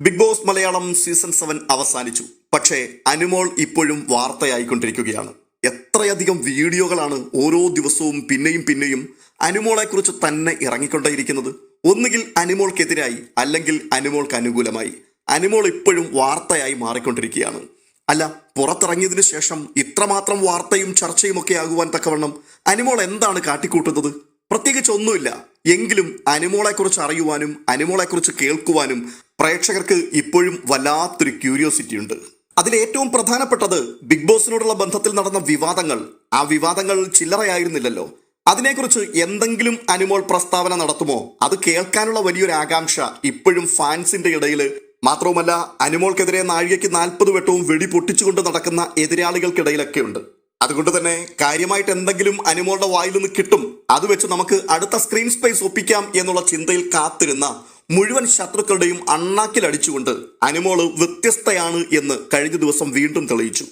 Big boss Malayalam season seven അവസാനിച്ചു. പക്ഷേ അനുമോൾ ഇപ്പോഴും വാർത്തയായിക്കൊണ്ടിരിക്കുകയാണ്. എത്രയധികം വീഡിയോകളാണ് ഓരോ ദിവസവും പിന്നെയും പിന്നെയും അനുമോളെക്കുറിച്ച് തന്നെ ഇറങ്ങിക്കൊണ്ടേയിരിക്കുന്നത്. ഒന്നുകിൽ അനുമോൾക്കെതിരായി അല്ലെങ്കിൽ അനുമോൾക്ക് അനുകൂലമായി. അനുമോൾ ഇപ്പോഴും വാർത്തയായി മാറിക്കൊണ്ടിരിക്കുകയാണ്. അല്ല പുറത്തിറങ്ങിയതിനു ശേഷം ഇത്രമാത്രം വാർത്തയും ചർച്ചയും ഒക്കെ ആകുവാൻ തക്കവണ്ണം അനുമോൾ എന്താണ് കാട്ടിക്കൂട്ടുന്നത്? പ്രത്യേകിച്ച് ഒന്നുമില്ല. എങ്കിലും അനുമോളെക്കുറിച്ച് അറിയുവാനും അനുമോളെക്കുറിച്ച് കേൾക്കുവാനും പ്രേക്ഷകർക്ക് ഇപ്പോഴും വല്ലാത്തൊരു ക്യൂരിയോസിറ്റി ഉണ്ട്. അതിൽ ഏറ്റവും പ്രധാനപ്പെട്ടത് ബിഗ് ബോസിനോടുള്ള ബന്ധത്തിൽ നടന്ന വിവാദങ്ങൾ. ആ വിവാദങ്ങൾ ചില്ലറയായിരുന്നില്ലല്ലോ. അതിനെക്കുറിച്ച് എന്തെങ്കിലും അനുമോൾ പ്രസ്താവന നടത്തുമോ? അത് കേൾക്കാനുള്ള വലിയൊരു ആകാംക്ഷ ഇപ്പോഴും ഫാൻസിന്റെ ഇടയിൽ മാത്രവുമല്ല അനുമോൾക്കെതിരെ നാഴികയ്ക്ക് നാൽപ്പത് വെട്ടവും വെടി പൊട്ടിച്ചുകൊണ്ട് നടക്കുന്ന എതിരാളികൾക്കിടയിലൊക്കെ ഉണ്ട്. അതുകൊണ്ട് തന്നെ കാര്യമായിട്ട് എന്തെങ്കിലും അനുമോളുടെ വായിൽ നിന്ന് കിട്ടും. അത് വെച്ച് നമുക്ക് അടുത്ത സ്ക്രീൻ സ്പേസ് ഒപ്പിക്കാം എന്നുള്ള ചിന്തയിൽ കാത്തിരുന്ന മുഴുവൻ ശത്രുക്കളുടെയും അണ്ണാക്കിലടിച്ചുകൊണ്ട് അനുമോൾ വ്യത്യസ്തയാണ് എന്ന് കഴിഞ്ഞ ദിവസം വീണ്ടും തെളിയിച്ചു.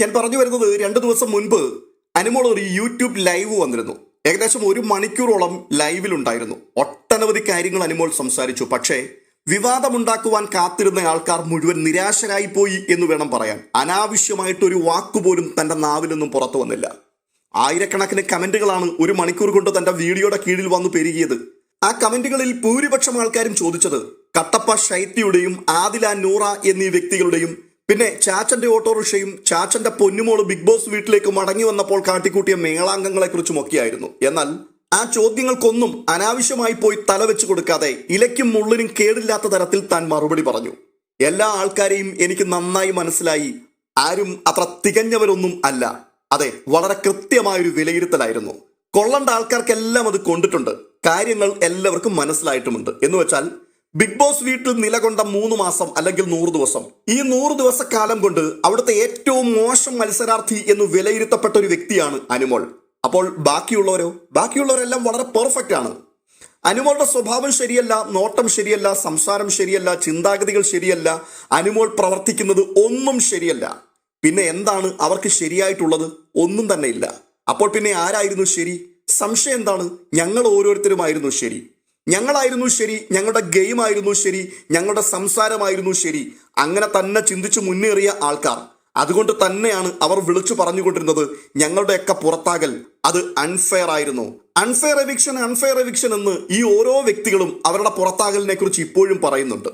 ഞാൻ പറഞ്ഞു വരുന്നത് രണ്ടു ദിവസം മുൻപ് അനുമോൾ ഒരു യൂട്യൂബ് ലൈവ് വന്നിരുന്നു. ഏകദേശം ഒരു മണിക്കൂറോളം ലൈവിലുണ്ടായിരുന്നു. ഒട്ടനവധി കാര്യങ്ങൾ അനുമോൾ സംസാരിച്ചു. പക്ഷേ വിവാദമുണ്ടാക്കുവാൻ കാത്തിരുന്ന ആൾക്കാർ മുഴുവൻ നിരാശരായി പോയി എന്ന് വേണം പറയാൻ. അനാവശ്യമായിട്ടൊരു വാക്കുപോലും തന്റെ നാവിൽ നിന്നും പുറത്തു വന്നില്ല. ആയിരക്കണക്കിന് കമന്റുകളാണ് ഒരു മണിക്കൂർ കൊണ്ട് തന്റെ വീഡിയോയുടെ കീഴിൽ വന്നു പെരുകിയത്. ആ കമന്റുകളിൽ ഭൂരിപക്ഷം ആൾക്കാരും ചോദിച്ചത് കട്ടപ്പ ഷൈത്തിയുടെയും ആദില നൂറ എന്നീ വ്യക്തികളുടെയും പിന്നെ ചാച്ചന്റെ ഓട്ടോറിക്ഷയും ചാച്ചന്റെ പൊന്നുമോൾ ബിഗ് ബോസ് വീട്ടിലേക്ക് മടങ്ങി വന്നപ്പോൾ കാട്ടിക്കൂട്ടിയ മേളാംഗങ്ങളെ കുറിച്ചും ഒക്കെയായിരുന്നു എന്നാൽ ആ ചോദ്യങ്ങൾക്കൊന്നും അനാവശ്യമായി പോയി തലവെച്ചു കൊടുക്കാതെ ഇലയ്ക്കും മുള്ളിനും കേടില്ലാത്ത തരത്തിൽ താൻ മറുപടി പറഞ്ഞു. എല്ലാ ആൾക്കാരെയും എനിക്ക് നന്നായി മനസ്സിലായി. ആരും അത്ര തികഞ്ഞവരൊന്നും അല്ല. അതെ വളരെ കൃത്യമായൊരു വിലയിരുത്തലായിരുന്നു. കൊള്ളണ്ട ആൾക്കാർക്കെല്ലാം അത് കൊണ്ടിട്ടുണ്ട്. കാര്യങ്ങൾ എല്ലാവർക്കും മനസ്സിലായിട്ടുമുണ്ട്. എന്ന് വെച്ചാൽ ബിഗ് ബോസ് വീട്ടിൽ നിലകൊണ്ട മൂന്ന് മാസം അല്ലെങ്കിൽ നൂറ് ദിവസം. ഈ നൂറ് ദിവസക്കാലം കൊണ്ട് അവിടുത്തെ ഏറ്റവും മോശം മത്സരാർത്ഥി എന്ന് വിലയിരുത്തപ്പെട്ട ഒരു വ്യക്തിയാണ് അനുമോൾ. അപ്പോൾ ബാക്കിയുള്ളവരോ? ബാക്കിയുള്ളവരെല്ലാം വളരെ പെർഫെക്റ്റ് ആണ്. അനുമോളുടെ സ്വഭാവം ശരിയല്ല നോട്ടം ശരിയല്ല സംസാരം ശരിയല്ല ചിന്താഗതികൾ ശരിയല്ല. അനുമോൾ പ്രവർത്തിക്കുന്നത് ഒന്നും ശരിയല്ല. പിന്നെ എന്താണ് അവർക്ക് ശരിയായിട്ടുള്ളത്? ഒന്നും തന്നെ ഇല്ല. അപ്പോൾ പിന്നെ ആരായിരുന്നു ശരി? സംശയം എന്താണ്? ഞങ്ങൾ ഓരോരുത്തരുമായിരുന്നു ശരി. ഞങ്ങളായിരുന്നു ശരി ഞങ്ങളുടെ ഗെയിം ആയിരുന്നു ശരി ഞങ്ങളുടെ സംസാരമായിരുന്നു ശരി. അങ്ങനെ തന്നെ ചിന്തിച്ചു മുന്നേറിയ ആൾക്കാർ. അതുകൊണ്ട് തന്നെയാണ് അവർ വിളിച്ചു പറഞ്ഞുകൊണ്ടിരുന്നത് ഞങ്ങളുടെയൊക്കെ പുറത്താകൽ. അത് അൺഫെയർ ആയിരുന്നു. അൺഫെയർ എവിക്ഷൻ അൺഫെയർ എവിക്ഷൻ എന്ന് ഈ ഓരോ വ്യക്തികളും അവരുടെ പുറത്താകലിനെ കുറിച്ച് ഇപ്പോഴും പറയുന്നുണ്ട്.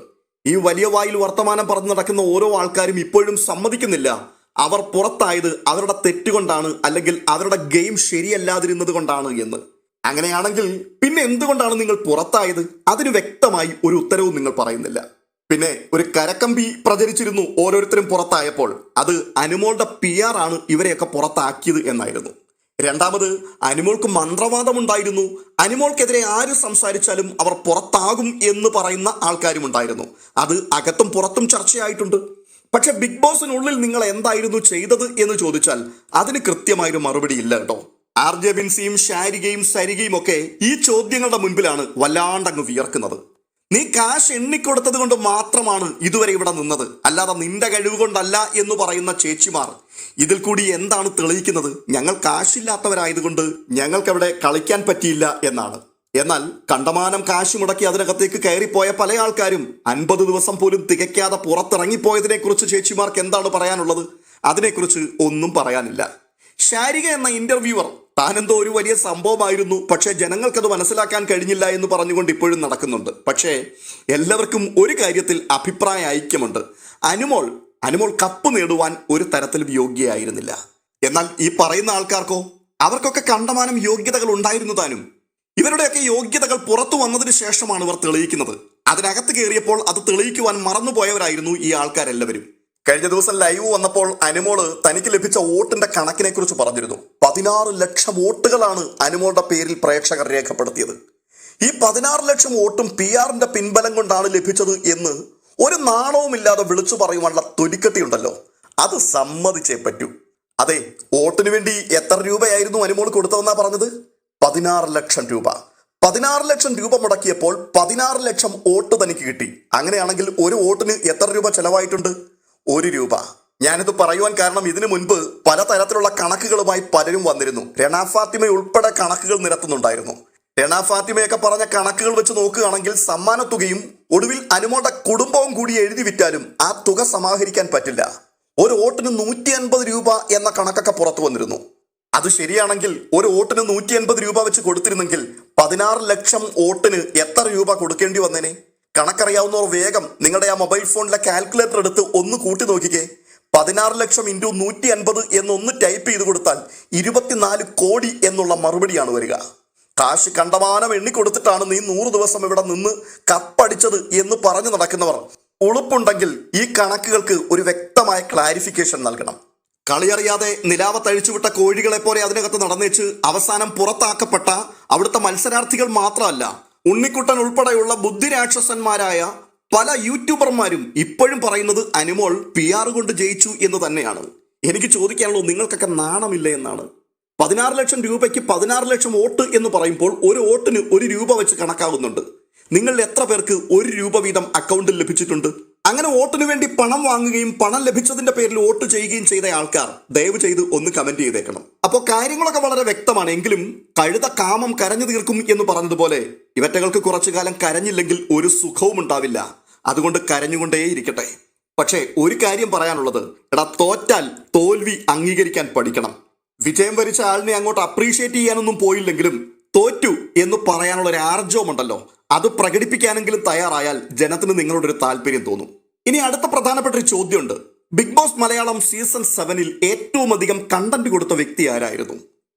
ഈ വലിയ വായിൽ വർത്തമാനം പറഞ്ഞു നടക്കുന്ന ഓരോ ആൾക്കാരും ഇപ്പോഴും സമ്മതിക്കുന്നില്ല. അവർ പുറത്തായത് അവരുടെ തെറ്റുകൊണ്ടാണ് അല്ലെങ്കിൽ അവരുടെ ഗെയിം ശരിയല്ലാതിരുന്നത് കൊണ്ടാണ് എന്ന്. അങ്ങനെയാണെങ്കിൽ പിന്നെ എന്തുകൊണ്ടാണ് നിങ്ങൾ പുറത്തായത്? അതിന് വ്യക്തമായി ഒരു ഉത്തരവും നിങ്ങൾ പറയുന്നില്ല. പിന്നെ ഒരു കരക്കമ്പി പ്രചരിച്ചിരുന്നു ഓരോരുത്തരും പുറത്തായപ്പോൾ. അത് അനുമോളുടെ പി ആർ ആണ് ഇവരെയൊക്കെ പുറത്താക്കിയത് എന്നായിരുന്നു. രണ്ടാമത് അനുമോൾക്ക് മന്ത്രവാദമുണ്ടായിരുന്നു. അനുമോൾക്കെതിരെ ആര് സംസാരിച്ചാലും അവർ പുറത്താകും എന്ന് പറയുന്ന ആൾക്കാരും ഉണ്ടായിരുന്നു അത് അകത്തും പുറത്തും ചർച്ചയായിട്ടുണ്ട്. പക്ഷെ ബിഗ് ബോസിനുള്ളിൽ നിങ്ങൾ എന്തായിരുന്നു ചെയ്തത് എന്ന് ചോദിച്ചാൽ അതിന് കൃത്യമായൊരു മറുപടി ഇല്ല കേട്ടോ. ആർ ജെ ബിൻസിയും ഷാരികയും സരികയും ഒക്കെ ഈ ചോദ്യങ്ങളുടെ മുൻപിലാണ് വല്ലാണ്ടങ്ങ് വിയർക്കുന്നത്. നീ കാശ് എണ്ണിക്കൊടുത്തത് കൊണ്ട് മാത്രമാണ് ഇതുവരെ ഇവിടെ നിന്നത്. അല്ലാതെ നിന്റെ കഴിവ് കൊണ്ടല്ല എന്ന് പറയുന്ന ചേച്ചിമാർ ഇതിൽ കൂടി എന്താണ് തെളിയിക്കുന്നത്? ഞങ്ങൾ കാശില്ലാത്തവരായതുകൊണ്ട് ഞങ്ങൾക്കവിടെ കളിക്കാൻ പറ്റിയില്ല എന്നാണ്. എന്നാൽ കണ്ടമാനം കാശ് മുടക്കി അതിനകത്തേക്ക് കയറിപ്പോയ പല ആൾക്കാരും അൻപത് ദിവസം പോലും തികയ്ക്കാതെ പുറത്തിറങ്ങിപ്പോയതിനെ കുറിച്ച് ചേച്ചിമാർക്ക് എന്താണ് പറയാനുള്ളത്? അതിനെക്കുറിച്ച് ഒന്നും പറയാനില്ല. ശാരിക എന്ന ഇന്റർവ്യൂവർ താനെന്തോ ഒരു വലിയ സംഭവമായിരുന്നു പക്ഷേ ജനങ്ങൾക്കത് മനസ്സിലാക്കാൻ കഴിഞ്ഞില്ല എന്ന് പറഞ്ഞുകൊണ്ട് ഇപ്പോഴും നടക്കുന്നുണ്ട്. പക്ഷേ എല്ലാവർക്കും ഒരു കാര്യത്തിൽ അഭിപ്രായ ഐക്യമുണ്ട്. അനുമോൾ അനുമോൾ കപ്പ് നേടുവാൻ ഒരു തരത്തിലും യോഗ്യയായിരുന്നില്ല. എന്നാൽ ഈ പറയുന്ന ആൾക്കാർക്കോ? അവർക്കൊക്കെ കണ്ടമാനം യോഗ്യതകൾ ഉണ്ടായിരുന്നു താനും. ഇവരുടെയൊക്കെ യോഗ്യതകൾ പുറത്തു വന്നതിന് ശേഷമാണ് ഇവർ തെളിയിക്കുന്നത്. അതിനകത്ത് കയറിയപ്പോൾ അത് തെളിയിക്കുവാൻ മറന്നുപോയവരായിരുന്നു ഈ ആൾക്കാരെല്ലാവരും. കഴിഞ്ഞ ദിവസം ലൈവ് വന്നപ്പോൾ അനുമോൾ തനിക്ക് ലഭിച്ച വോട്ടിന്റെ കണക്കിനെ കുറിച്ച് പറഞ്ഞിരുന്നു. പതിനാറ് ലക്ഷം വോട്ടുകളാണ് അനുമോളുടെ പേരിൽ പ്രേക്ഷകർ രേഖപ്പെടുത്തിയത്. ഈ പതിനാറ് ലക്ഷം വോട്ടും പി ആറിന്റെ പിൻബലം കൊണ്ടാണ് ലഭിച്ചത് എന്ന് ഒരു നാണവുമില്ലാതെ വിളിച്ചു പറയുവാനുള്ള തൊലിക്കട്ടിയുണ്ടല്ലോ. അത് സമ്മതിച്ചേ പറ്റൂ. അതെ വോട്ടിനു വേണ്ടി എത്ര രൂപയായിരുന്നു അനുമോൾ കൊടുത്തതെന്നാ പറഞ്ഞത്? പതിനാറ് ലക്ഷം രൂപ. പതിനാറ് ലക്ഷം രൂപ മുടക്കിയപ്പോൾ പതിനാറ് ലക്ഷം വോട്ട് തനിക്ക് കിട്ടി. അങ്ങനെയാണെങ്കിൽ ഒരു വോട്ടിന് എത്ര രൂപ ചെലവായിട്ടുണ്ട്? ഒരു രൂപ. ഞാനിത് പറയുവാൻ കാരണം ഇതിനു മുൻപ് പലതരത്തിലുള്ള കണക്കുകളുമായി പലരും വന്നിരുന്നു. രണ ഫാത്തിമ ഉൾപ്പെടെ കണക്കുകൾ നിരത്തുന്നുണ്ടായിരുന്നു. രണാഫാത്തിമയൊക്കെ ഫാത്തിമയൊക്കെ പറഞ്ഞ കണക്കുകൾ വെച്ച് നോക്കുകയാണെങ്കിൽ സമ്മാനത്തുകയും ഒടുവിൽ അനുമോളുടെ കുടുംബവും കൂടി എഴുതി വിറ്റാലും ആ തുക സമാഹരിക്കാൻ പറ്റില്ല. ഒരു വോട്ടിന് നൂറ്റി അൻപത് രൂപ എന്ന കണക്കൊക്കെ പുറത്തു വന്നിരുന്നു. അത് ശരിയാണെങ്കിൽ ഒരു വോട്ടിന് നൂറ്റി എൺപത് രൂപ വെച്ച് കൊടുത്തിരുന്നെങ്കിൽ പതിനാറ് ലക്ഷം വോട്ടിന് എത്ര രൂപ കൊടുക്കേണ്ടി വന്നേനെ? കണക്കറിയാവുന്നവർ വേഗം നിങ്ങളുടെ ആ മൊബൈൽ ഫോണിലെ കാൽക്കുലേറ്റർ എടുത്ത് ഒന്ന് കൂട്ടി നോക്കിക്കേ. പതിനാറ് ലക്ഷം ഇന്റു നൂറ്റി അൻപത് എന്നൊന്ന് ടൈപ്പ് ചെയ്ത് കൊടുത്താൽ ഇരുപത്തിനാല് കോടി എന്നുള്ള മറുപടിയാണ് വരിക. കാശ് കണ്ടമാനം എണ്ണിക്കൊടുത്തിട്ടാണ് നീ നൂറ് ദിവസം ഇവിടെ നിന്ന് കപ്പടിച്ചത് എന്ന് പറഞ്ഞു നടക്കുന്നവർ. ഉളുപ്പുണ്ടെങ്കിൽ ഈ കണക്കുകൾക്ക് ഒരു വ്യക്തമായ ക്ലാരിഫിക്കേഷൻ നൽകണം. കളിയറിയാതെ നിലാവത്തഴിച്ചുവിട്ട കോഴികളെ പോലെ അതിനകത്ത് നടന്നേച്ച് അവസാനം പുറത്താക്കപ്പെട്ട അവിടുത്തെ മത്സരാർത്ഥികൾ മാത്രമല്ല ഉണ്ണിക്കുട്ടൻ ഉൾപ്പെടെയുള്ള ബുദ്ധിരാക്ഷസന്മാരായ പല യൂട്യൂബർമാരും ഇപ്പോഴും പറയുന്നത് അനുമോൾ പി ആർ കൊണ്ട് ജയിച്ചു എന്ന് തന്നെയാണ്. എനിക്ക് ചോദിക്കാനുള്ളൂ നിങ്ങൾക്കൊക്കെ നാണമില്ല എന്നാണ്. പതിനാറ് ലക്ഷം രൂപയ്ക്ക് പതിനാറ് ലക്ഷം വോട്ട് എന്ന് പറയുമ്പോൾ ഒരു വോട്ടിന് ഒരു രൂപ വെച്ച് കണക്കാകുന്നുണ്ട്. നിങ്ങളിൽ എത്ര പേർക്ക് ഒരു രൂപ വീതം അക്കൗണ്ടിൽ ലഭിച്ചിട്ടുണ്ട്? അങ്ങനെ വോട്ടിന് വേണ്ടി പണം വാങ്ങുകയും പണം ലഭിച്ചതിന്റെ പേരിൽ വോട്ട് ചെയ്യുകയും ചെയ്ത ആൾക്കാർ ദയവ് ചെയ്ത് ഒന്ന് കമന്റ് ചെയ്തേക്കണം. അപ്പോൾ കാര്യങ്ങളൊക്കെ വളരെ വ്യക്തമാണ്. എങ്കിലും കഴുത കാമം കരഞ്ഞു തീർക്കും എന്ന് പറഞ്ഞതുപോലെ ഇവറ്റകൾക്ക് കുറച്ചു കാലം കരഞ്ഞില്ലെങ്കിൽ ഒരു സുഖവും ഉണ്ടാവില്ല. അതുകൊണ്ട് കരഞ്ഞുകൊണ്ടേയിരിക്കട്ടെ പക്ഷേ ഒരു കാര്യം പറയാനുള്ളത്. എടാ തോറ്റാൽ തോൽവി അംഗീകരിക്കാൻ പഠിക്കണം. വിജയം വരിച്ച ആളിനെ അങ്ങോട്ട് അപ്രീഷിയേറ്റ് ചെയ്യാനൊന്നും പോയില്ലെങ്കിലും തോറ്റു എന്ന് പറയാനുള്ള ഒരു ആർജവമുണ്ടല്ലോ. അത് പ്രകടിപ്പിക്കാനെങ്കിലും തയ്യാറായാൽ ജനത്തിന് നിങ്ങളോടൊരു താല്പര്യം തോന്നും. ഇനി അടുത്ത പ്രധാനപ്പെട്ട ഒരു ചോദ്യമുണ്ട്. ബിഗ് ബോസ് മലയാളം സീസൺ സെവനിൽ ഏറ്റവും അധികം കണ്ടന്റ് കൊടുത്ത വ്യക്തി ആരായിരുന്നു?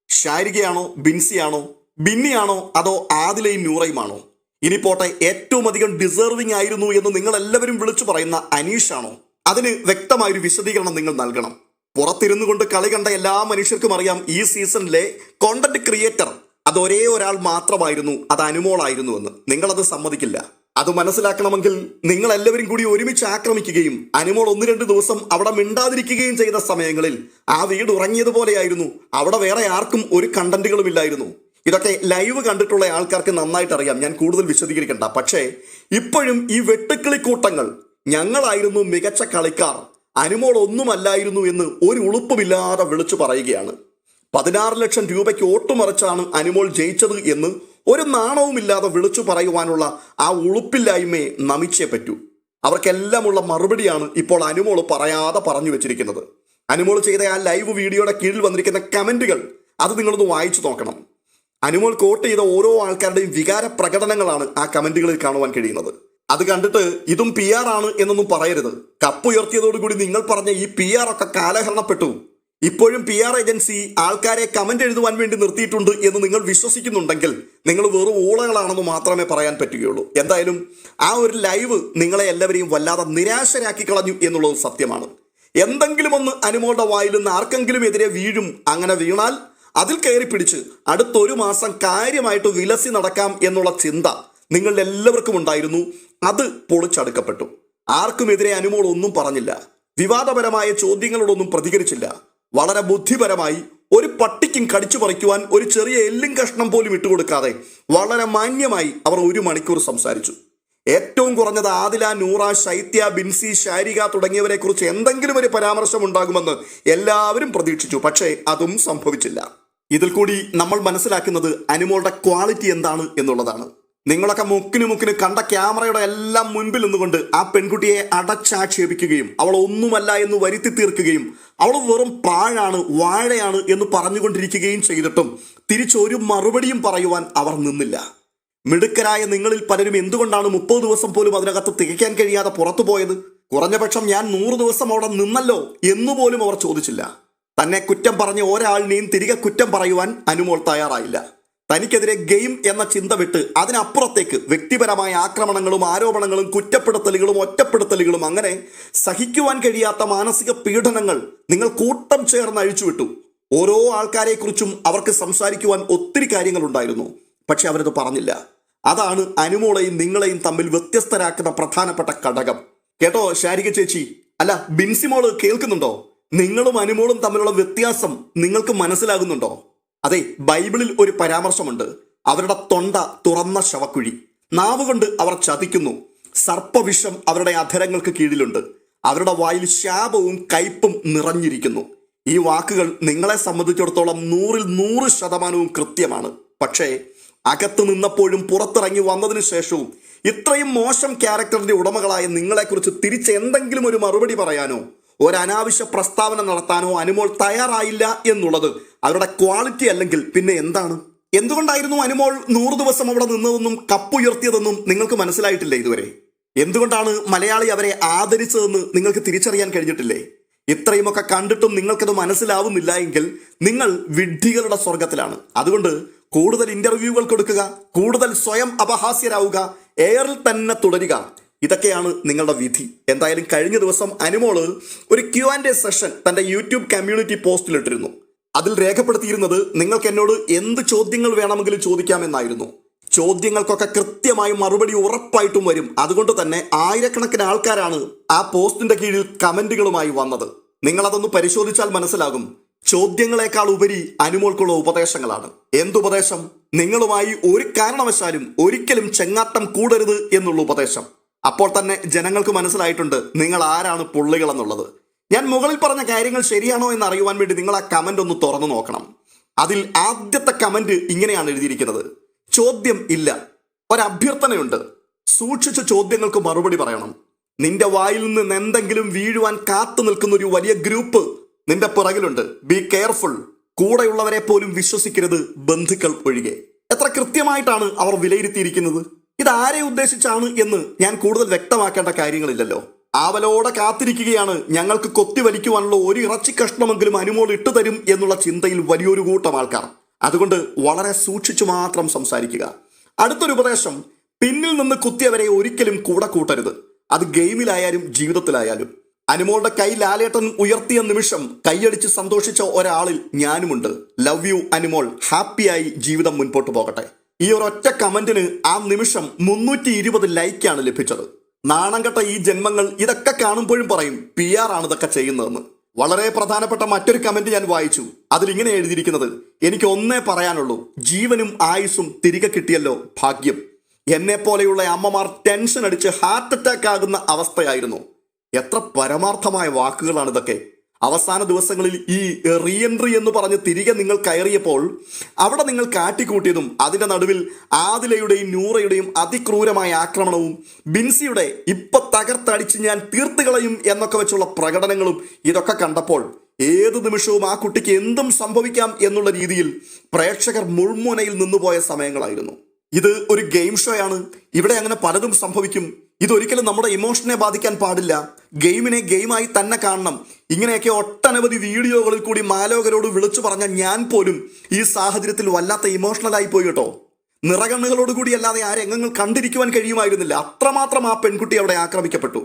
ഷാരികയാണോ ബിൻസിയാണോ ബിന്നിയാണോ അതോ ആദിലയും നൂറയുമാണോ? ഇനി പോട്ടെ ഏറ്റവും അധികം ഡിസേർവിംഗ് ആയിരുന്നു എന്ന് നിങ്ങൾ എല്ലാവരും വിളിച്ചു പറയുന്ന അനീഷാണോ? അതിന് വ്യക്തമായൊരു വിശദീകരണം നിങ്ങൾ നൽകണം. പുറത്തിരുന്നു കൊണ്ട് കളി കണ്ട എല്ലാ മനുഷ്യർക്കും അറിയാം ഈ സീസണിലെ കോണ്ടന്റ് ക്രിയേറ്റർ അത് ഒരേ ഒരാൾ മാത്രമായിരുന്നു അത് അനുമോളായിരുന്നു എന്ന്. നിങ്ങളത് സമ്മതിക്കില്ല. അത് മനസ്സിലാക്കണമെങ്കിൽ നിങ്ങൾ എല്ലാവരും കൂടി ഒരുമിച്ച് ആക്രമിക്കുകയും അനിമോൾ ഒന്ന് രണ്ട് ദിവസം അവിടെ മിണ്ടാതിരിക്കുകയും ചെയ്ത സമയങ്ങളിൽ ആ വീട് ഉറങ്ങിയതുപോലെയായിരുന്നു. അവിടെ വേറെ ആർക്കും ഒരു കണ്ടന്റുകളും ഇല്ലായിരുന്നു. ഇതൊക്കെ ലൈവ് കണ്ടിട്ടുള്ള ആൾക്കാർക്ക് നന്നായിട്ട് അറിയാം ഞാൻ കൂടുതൽ വിശദീകരിക്കണ്ട. പക്ഷേ ഇപ്പോഴും ഈ വെട്ടുക്കിളിക്കൂട്ടങ്ങൾ ഞങ്ങളായിരുന്നു മികച്ച കളിക്കാർ. അനുമോൾ ഒന്നുമല്ലായിരുന്നു എന്ന് ഒരു ഉളുപ്പുമില്ലാതെ വിളിച്ചു പറയുകയാണ്. പതിനാറ് ലക്ഷം രൂപയ്ക്ക് ഓട്ടുമറിച്ചാണ് അനുമോൾ ജയിച്ചത് എന്ന് ഒരു നാണവുമില്ലാതെ വിളിച്ചു പറയുവാനുള്ള ആ ഉളുപ്പില്ലായ്മയെ നമിച്ചേ പറ്റൂ. അവർക്കെല്ലാമുള്ള മറുപടിയാണ് ഇപ്പോൾ അനുമോൾ പറയാതെ പറഞ്ഞു വെച്ചിരിക്കുന്നത്. അനുമോൾ ചെയ്ത ആ ലൈവ് വീഡിയോയുടെ കീഴിൽ വന്നിരിക്കുന്ന കമന്റുകൾ അത് നിങ്ങളൊന്ന് വായിച്ചു നോക്കണം. അനുമോൾ കോട്ട് ചെയ്ത ഓരോ ആൾക്കാരുടെയും വികാര പ്രകടനങ്ങളാണ് ആ കമന്റുകളിൽ കാണുവാൻ കഴിയുന്നത്. അത് കണ്ടിട്ട് ഇതും പി ആണ് എന്നൊന്നും പറയരുത്. കപ്പ് ഉയർത്തിയതോടുകൂടി നിങ്ങൾ പറഞ്ഞ ഈ പി ഒക്കെ കാലഹരണപ്പെട്ടു. ഇപ്പോഴും പി ആർ ഏജൻസി ആൾക്കാരെ കമന്റ് എഴുതുവാൻ വേണ്ടി നിർത്തിയിട്ടുണ്ട് എന്ന് നിങ്ങൾ വിശ്വസിക്കുന്നുണ്ടെങ്കിൽ നിങ്ങൾ വെറും ഊളകളാണെന്ന് മാത്രമേ പറയാൻ പറ്റുകയുള്ളൂ. എന്തായാലും ആ ഒരു ലൈവ് നിങ്ങളെ എല്ലാവരെയും വല്ലാതെ നിരാശരാക്കി കളഞ്ഞു എന്നുള്ളത് സത്യമാണ്. എന്തെങ്കിലും ഒന്ന് അനുമോളുടെ വായിൽ നിന്ന് ആർക്കെങ്കിലും എതിരെ വീഴും അങ്ങനെ വീണാൽ അതിൽ കയറി പിടിച്ച് അടുത്തൊരു മാസം കാര്യമായിട്ട് വിലസി നടക്കാം എന്നുള്ള ചിന്ത നിങ്ങളുടെ എല്ലാവർക്കും ഉണ്ടായിരുന്നു. അത് പൊളിച്ചടുക്കപ്പെട്ടു. ആർക്കുമെതിരെ അനുമോൾ ഒന്നും പറഞ്ഞില്ല. വിവാദപരമായ ചോദ്യങ്ങളോടൊന്നും പ്രതികരിച്ചില്ല. വളരെ ബുദ്ധിപരമായി ഒരു പട്ടിക്കും കടിച്ചു പറിക്കുവാൻ ഒരു ചെറിയ എല്ലും കഷ്ണം പോലും ഇട്ടുകൊടുക്കാതെ വളരെ മാന്യമായി അവർ ഒരു മണിക്കൂർ സംസാരിച്ചു. ഏറ്റവും കുറഞ്ഞത് ആദില നൂറ ശൈത്യ ബിൻസി ശാരിക തുടങ്ങിയവരെ കുറിച്ച് എന്തെങ്കിലും ഒരു പരാമർശം ഉണ്ടാകുമെന്ന് എല്ലാവരും പ്രതീക്ഷിച്ചു. പക്ഷേ അതും സംഭവിച്ചില്ല. ഇതിൽ കൂടി നമ്മൾ മനസ്സിലാക്കുന്നത് അനുമോളുടെ ക്വാളിറ്റി എന്താണ് എന്നുള്ളതാണ്. നിങ്ങളൊക്കെ മുക്കിന് മുക്കിന് കണ്ട ക്യാമറയുടെ എല്ലാം മുൻപിൽ നിന്നുകൊണ്ട് ആ പെൺകുട്ടിയെ അടച്ചാക്ഷേപിക്കുകയും അവൾ ഒന്നുമല്ല എന്ന് വരുത്തി തീർക്കുകയും അവൾ വെറും പാഴാണ് വാഴയാണ് എന്ന് പറഞ്ഞുകൊണ്ടിരിക്കുകയും ചെയ്തിട്ടും തിരിച്ചൊരു മറുപടിയും പറയുവാൻ അവർ നിന്നില്ല. മിടുക്കരായ നിങ്ങളിൽ പലരും എന്തുകൊണ്ടാണ് മുപ്പത് ദിവസം പോലും അതിനകത്ത് തികയ്ക്കാൻ കഴിയാതെ പുറത്തു പോയത്? കുറഞ്ഞപക്ഷം ഞാൻ നൂറ് ദിവസം അവിടെ നിന്നല്ലോ എന്നുപോലും അവർ ചോദിച്ചില്ല. തന്നെ കുറ്റം പറഞ്ഞ ഒരാളിനെയും തിരികെ കുറ്റം പറയുവാൻ അനുമോൾ തയ്യാറായില്ല. തനിക്കെതിരെ ഗെയിം എന്ന ചിന്ത വിട്ട് അതിനപ്പുറത്തേക്ക് വ്യക്തിപരമായ ആക്രമണങ്ങളും ആരോപണങ്ങളും കുറ്റപ്പെടുത്തലുകളും ഒറ്റപ്പെടുത്തലുകളും അങ്ങനെ സഹിക്കുവാൻ കഴിയാത്ത മാനസിക പീഡനങ്ങൾ നിങ്ങൾ കൂട്ടം ചേർന്ന് അഴിച്ചുവിട്ടു. ഓരോ ആൾക്കാരെക്കുറിച്ചും അവർക്ക് സംസാരിക്കുവാൻ ഒത്തിരി കാര്യങ്ങളുണ്ടായിരുന്നു. പക്ഷെ അവരത് പറഞ്ഞില്ല. അതാണ് അനുമോളെയും നിങ്ങളെയും തമ്മിൽ വ്യത്യസ്തരാക്കുന്ന പ്രധാനപ്പെട്ട ഘടകം. കേട്ടോ ശാരിക ചേച്ചി? അല്ല ബിൻസിമോൾ കേൾക്കുന്നുണ്ടോ? നിങ്ങളും അനുമോളും തമ്മിലുള്ള വ്യത്യാസം നിങ്ങൾക്ക് മനസ്സിലാകുന്നുണ്ടോ? അതെ ബൈബിളിൽ ഒരു പരാമർശമുണ്ട്. അവരുടെ തൊണ്ട തുറന്ന ശവക്കുഴി. നാവുകൊണ്ട് അവർ ചതിക്കുന്നു. സർപ്പവിഷം അവരുടെ അധരങ്ങൾക്ക് കീഴിലുണ്ട്. അവരുടെ വായിൽ ശാപവും കയ്പും നിറഞ്ഞിരിക്കുന്നു. ഈ വാക്കുകൾ നിങ്ങളെ സംബന്ധിച്ചിടത്തോളം നൂറിൽ നൂറ് ശതമാനവും കൃത്യമാണ്. പക്ഷേ അകത്ത് നിന്നപ്പോഴും പുറത്തിറങ്ങി വന്നതിനു ശേഷവും ഇത്രയും മോശം ക്യാരക്ടറിന്റെ ഉടമകളായ നിങ്ങളെക്കുറിച്ച് തിരിച്ച് എന്തെങ്കിലും ഒരു മറുപടി പറയാനോ? ഒരു അനാവശ്യ പ്രസ്താവന നടത്താനോ അനുമോൾ തയ്യാറായില്ല എന്നുള്ളത് അവരുടെ ക്വാളിറ്റി അല്ലെങ്കിൽ പിന്നെ എന്താണ്? എന്തുകൊണ്ടായിരുന്നു അനുമോൾ നൂറ് ദിവസം അവിടെ നിന്നതെന്നും കപ്പുയർത്തിയതെന്നും നിങ്ങൾക്ക് മനസ്സിലായിട്ടില്ലേ ഇതുവരെ? എന്തുകൊണ്ടാണ് മലയാളി അവരെ ആദരിച്ചതെന്ന് നിങ്ങൾക്ക് തിരിച്ചറിയാൻ കഴിഞ്ഞിട്ടില്ലേ? ഇത്രയുമൊക്കെ കണ്ടിട്ടും നിങ്ങൾക്കത് മനസ്സിലാവുന്നില്ല എങ്കിൽ നിങ്ങൾ വിഡ്ഢികളുടെ സ്വർഗത്തിലാണ് അതുകൊണ്ട് കൂടുതൽ ഇന്റർവ്യൂകൾ കൊടുക്കുക കൂടുതൽ സ്വയം അപഹാസ്യരാവുക എയറിൽ തന്നെ തുടരുക. ഇതൊക്കെയാണ് നിങ്ങളുടെ വിധി. എന്തായാലും കഴിഞ്ഞ ദിവസം അനുമോൾ ഒരു ക്യു ആൻഡ് എ സെഷൻ തന്റെ യൂട്യൂബ് കമ്മ്യൂണിറ്റി പോസ്റ്റിലിട്ടിരുന്നു അതിൽ രേഖപ്പെടുത്തിയിരുന്നത് നിങ്ങൾക്ക് എന്നോട് എന്ത് ചോദ്യങ്ങൾ വേണമെങ്കിലും ചോദിക്കാമെന്നായിരുന്നു. ചോദ്യങ്ങൾക്കൊക്കെ കൃത്യമായി മറുപടി ഉറപ്പായിട്ടും വരും. അതുകൊണ്ട് തന്നെ ആയിരക്കണക്കിന് ആൾക്കാരാണ് ആ പോസ്റ്റിന്റെ കീഴിൽ കമന്റുകളുമായി വന്നത്. നിങ്ങൾ അതൊന്ന് പരിശോധിച്ചാൽ മനസ്സിലാകും. ചോദ്യങ്ങളെക്കാൾ ഉപരി അനുമോൾക്കുള്ള ഉപദേശങ്ങളാണ്. എന്തുപദേശം നിങ്ങളുമായി ഒരു കാരണവശാലും ഒരിക്കലും ചെങ്ങാട്ടം കൂടരുത് എന്നുള്ള ഉപദേശം. അപ്പോൾ തന്നെ ജനങ്ങൾക്ക് മനസ്സിലായിട്ടുണ്ട് നിങ്ങൾ ആരാണ് പുള്ളികൾ എന്നുള്ളത്. ഞാൻ മുകളിൽ പറഞ്ഞ കാര്യങ്ങൾ ശരിയാണോ എന്ന് അറിയുവാൻ വേണ്ടി നിങ്ങൾ ആ കമന്റ് ഒന്ന് തുറന്നു നോക്കണം. അതിൽ ആദ്യത്തെ കമന്റ് ഇങ്ങനെയാണ് എഴുതിയിരിക്കുന്നത്. ചോദ്യം ഇല്ല. ഒരഭ്യർത്ഥനയുണ്ട്. സൂക്ഷിച്ച ചോദ്യങ്ങൾക്ക് മറുപടി പറയണം. നിന്റെ വായിൽ നിന്ന് എന്തെങ്കിലും വീഴുവാൻ കാത്തു നിൽക്കുന്ന ഒരു വലിയ ഗ്രൂപ്പ് നിന്റെ പിറകിലുണ്ട്. ബി കെയർഫുൾ കൂടെയുള്ളവരെ പോലും വിശ്വസിക്കരുത് ബന്ധുക്കൾ ഒഴികെ. എത്ര കൃത്യമായിട്ടാണ് അവർ വിലയിരുത്തിയിരിക്കുന്നത്? ഇത് ആരെ ഉദ്ദേശിച്ചാണ് എന്ന് ഞാൻ കൂടുതൽ വ്യക്തമാക്കേണ്ട കാര്യങ്ങളില്ലല്ലോ. ആവലോടെ കാത്തിരിക്കുകയാണ്. ഞങ്ങൾക്ക് കൊത്തി വലിക്കുവാനുള്ള ഒരു ഇറച്ചി കഷ്ണമെങ്കിലും അനുമോൾ ഇട്ടു തരും എന്നുള്ള ചിന്തയിൽ വലിയൊരു കൂട്ടം ആൾക്കാർ. അതുകൊണ്ട് വളരെ സൂക്ഷിച്ചു മാത്രം സംസാരിക്കുക. അടുത്തൊരു ഉപദേശം. പിന്നിൽ നിന്ന് കുത്തിയവരെ ഒരിക്കലും കൂടെ കൂട്ടരുത്. അത് ഗെയിമിലായാലും ജീവിതത്തിലായാലും. അനുമോളുടെ കൈ ലാലേട്ടൻ ഉയർത്തിയ നിമിഷം കൈയടിച്ച് സന്തോഷിച്ച ഒരാളിൽ ഞാനുമുണ്ട്. Love you Anumol. ഹാപ്പിയായി ജീവിതം മുൻപോട്ട് പോകട്ടെ. ഈ ഒരൊറ്റ കമന്റിന് ആ നിമിഷം മുന്നൂറ്റി ഇരുപത് ലൈക്കാണ് ലഭിച്ചത്. നാണംകെട്ട ഈ ജന്മങ്ങൾ ഇതൊക്കെ കാണുമ്പോഴും പറയും പി ആർ ആണ് ഇതൊക്കെ ചെയ്യുന്നതെന്ന്. വളരെ പ്രധാനപ്പെട്ട മറ്റൊരു കമന്റ് ഞാൻ വായിച്ചു. അതിലിങ്ങനെ എഴുതിയിരിക്കുന്നത് എനിക്ക് ഒന്നേ പറയാനുള്ളൂ ജീവനും ആയുസ്സും തിരികെ കിട്ടിയല്ലോ ഭാഗ്യം. എന്നെ പോലെയുള്ള അമ്മമാർ ടെൻഷൻ അടിച്ച് ഹാർട്ട് അറ്റാക്ക് ആകുന്ന അവസ്ഥയായിരുന്നു. എത്ര പരമാർത്ഥമായ വാക്കുകളാണ് ഇതൊക്കെ. അവസാന ദിവസങ്ങളിൽ ഈ റീഎൻട്രി എന്ന് പറഞ്ഞ് തിരികെ നിങ്ങൾ കയറിയപ്പോൾ അവിടെ നിങ്ങൾ കാട്ടിക്കൂട്ടിയതും അതിന്റെ നടുവിൽ ആദിലയുടെയും നൂറയുടെയും അതിക്രൂരമായ ആക്രമണവും ബിൻസിയുടെ ഇപ്പൊ തകർത്തടിച്ച് ഞാൻ തീർത്തുകളയും എന്നൊക്കെ വെച്ചുള്ള പ്രകടനങ്ങളും ഇതൊക്കെ കണ്ടപ്പോൾ ഏത് നിമിഷവും ആ കുട്ടിക്ക് എന്തും സംഭവിക്കാം എന്നുള്ള രീതിയിൽ പ്രേക്ഷകർ മുൾമുനയിൽ നിന്നുപോയ സമയങ്ങളായിരുന്നു. ഇത് ഒരു ഗെയിം ഷോയാണ്. ഇവിടെ അങ്ങനെ പലതും സംഭവിക്കും. ഇതൊരിക്കലും നമ്മുടെ ഇമോഷനെ ബാധിക്കാൻ പാടില്ല. ഗെയിമിനെ ഗെയിമായി തന്നെ കാണണം. ഇങ്ങനെയൊക്കെ ഒട്ടനവധി വീഡിയോകളിൽ കൂടി മാലോകരോട് വിളിച്ചു പറഞ്ഞ ഞാൻ പോലും ഈ സാഹചര്യത്തിൽ വല്ലാത്ത ഇമോഷണലായി പോയി കേട്ടോ. നിറകണ്ണുകളോടുകൂടി അല്ലാതെ ആ രംഗങ്ങൾ കണ്ടിരിക്കുവാൻ കഴിയുമായിരുന്നില്ല. അത്രമാത്രം ആ പെൺകുട്ടി അവിടെ ആക്രമിക്കപ്പെട്ടു.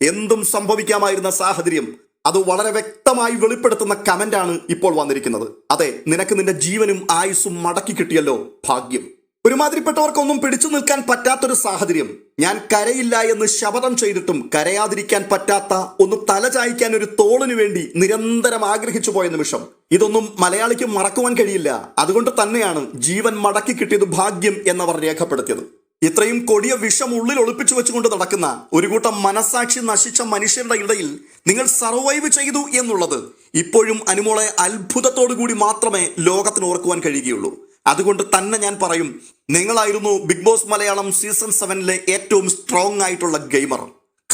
എന്തും സംഭവിക്കാമായിരുന്ന സാഹചര്യം അത് വളരെ വ്യക്തമായി വെളിപ്പെടുത്തുന്ന കമന്റാണ് ഇപ്പോൾ വന്നിരിക്കുന്നത്. അതെ നിനക്ക് നിന്റെ ജീവനും ആയുസ്സും മടക്കി കിട്ടിയല്ലോ ഭാഗ്യം. ഒരുമാതിരിപ്പെട്ടവർക്കൊന്നും പിടിച്ചു നിൽക്കാൻ പറ്റാത്തൊരു സാഹചര്യം. ഞാൻ കരയില്ല എന്ന് ശപഥം ചെയ്തിട്ടും കരയാതിരിക്കാൻ പറ്റാത്ത ഒന്ന് തലചായ്ക്കാൻ ഒരു തോളിനു വേണ്ടി നിരന്തരം ആഗ്രഹിച്ചു പോയ നിമിഷം. ഇതൊന്നും മലയാളിക്ക് മറക്കുവാൻ കഴിയില്ല. അതുകൊണ്ട് തന്നെയാണ് ജീവൻ മടക്കി കിട്ടിയത് ഭാഗ്യം എന്നവർ രേഖപ്പെടുത്തിയത്. ഇത്രയും കൊടിയ വിഷം ഉള്ളിൽ ഒളിപ്പിച്ചു വെച്ചുകൊണ്ട് നടക്കുന്ന ഒരു കൂട്ടം മനസാക്ഷി നശിച്ച മനുഷ്യരുടെ ഇടയിൽ നിങ്ങൾ സർവൈവ് ചെയ്തു എന്നുള്ളത് ഇപ്പോഴും അനുമോളെ അത്ഭുതത്തോടു കൂടി മാത്രമേ ലോകത്തിന് ഓർക്കുവാൻ കഴിയുകയുള്ളൂ. അതുകൊണ്ട് തന്നെ ഞാൻ പറയും നിങ്ങളായിരുന്നു ബിഗ് ബോസ് മലയാളം സീസൺ സെവനിലെ ഏറ്റവും സ്ട്രോങ് ആയിട്ടുള്ള ഗെയിമർ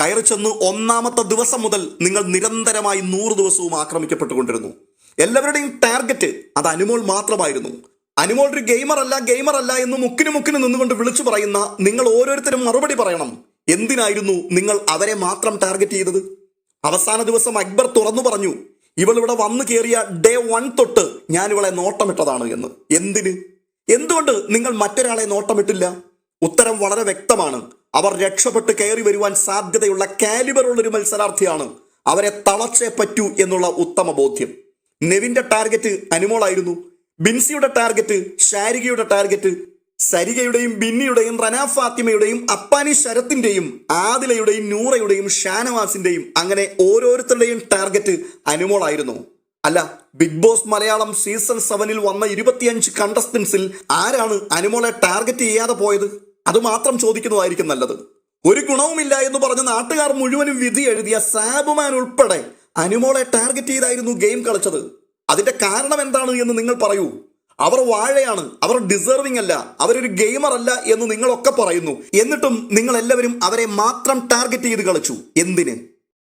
കയറി ചെന്ന് ഒന്നാമത്തെ ദിവസം മുതൽ നിങ്ങൾ നിരന്തരമായി നൂറ് ദിവസവും ആക്രമിക്കപ്പെട്ടുകൊണ്ടിരുന്നു. എല്ലാവരുടെയും ടാർഗറ്റ് അത് അനുമോൾ മാത്രമായിരുന്നു. അനുമോൾ ഒരു ഗെയിമർ അല്ല ഗെയിമർ അല്ല എന്ന് മുക്കിന് മുക്കിന് നിന്നുകൊണ്ട് വിളിച്ചു പറയുന്ന നിങ്ങൾ ഓരോരുത്തരും മറുപടി പറയണം. എന്തിനായിരുന്നു നിങ്ങൾ അവരെ മാത്രം ടാർഗറ്റ് ചെയ്തത്? അവസാന ദിവസം അക്ബർ തുറന്നു പറഞ്ഞു ഇവൾ ഇവിടെ വന്നു കയറിയ ഡേ വൺ തൊട്ട് ഞാൻ ഇവളെ നോട്ടമിട്ടതാണ് എന്ന്. എന്തിന്? എന്തുകൊണ്ട് നിങ്ങൾ മറ്റൊരാളെ നോട്ടമിട്ടില്ല? ഉത്തരം വളരെ വ്യക്തമാണ്. അവർ രക്ഷപ്പെട്ട് കയറി വരുവാൻ സാധ്യതയുള്ള കാലിബറുള്ളൊരു മത്സരാർത്ഥിയാണ്. അവരെ തളച്ചേ പറ്റൂ എന്നുള്ള ഉത്തമ ബോധ്യം. നെവിന്റെ ടാർഗറ്റ് അനുമോളായിരുന്നു. ബിൻസിയുടെ ടാർഗറ്റ് ഷാരികയുടെ ടാർഗറ്റ് സരികയുടെയും ബിന്നിയുടെയും റന ഫാത്തിമയുടെയും അപ്പാനി ശരത്തിന്റെയും ആദിലയുടെയും നൂറയുടെയും ഷാനവാസിന്റെയും അങ്ങനെ ഓരോരുത്തരുടെയും ടാർഗറ്റ് അനുമോളായിരുന്നു. അല്ല ബിഗ് ബോസ് മലയാളം സീസൺ സെവനിൽ വന്ന ഇരുപത്തിയഞ്ച് കണ്ടസ്റ്റൻസിൽ ആരാണ് അനുമോളെ ടാർഗറ്റ് ചെയ്യാതെ പോയത്? അതുമാത്രം ചോദിക്കുന്നതായിരിക്കും നല്ലത്. ഒരു ഗുണവുമില്ല എന്ന് പറഞ്ഞ് നാട്ടുകാർ മുഴുവനും വിധി എഴുതിയ സാബുമാൻ ഉൾപ്പെടെ അനുമോളെ ടാർഗറ്റ് ചെയ്തായിരുന്നു ഗെയിം കളിച്ചത്. അതിന്റെ കാരണം എന്താണ് എന്ന് നിങ്ങൾ പറയൂ. അവർ വാഴയാണ് അവർ ഡിസേർവിംഗ് അല്ല അവരൊരു ഗെയിമർ അല്ല എന്ന് നിങ്ങളൊക്കെ പറയുന്നു. എന്നിട്ടും നിങ്ങൾ എല്ലാവരും അവരെ മാത്രം ടാർഗറ്റ് ചെയ്ത് കളിച്ചു. എന്തിന്?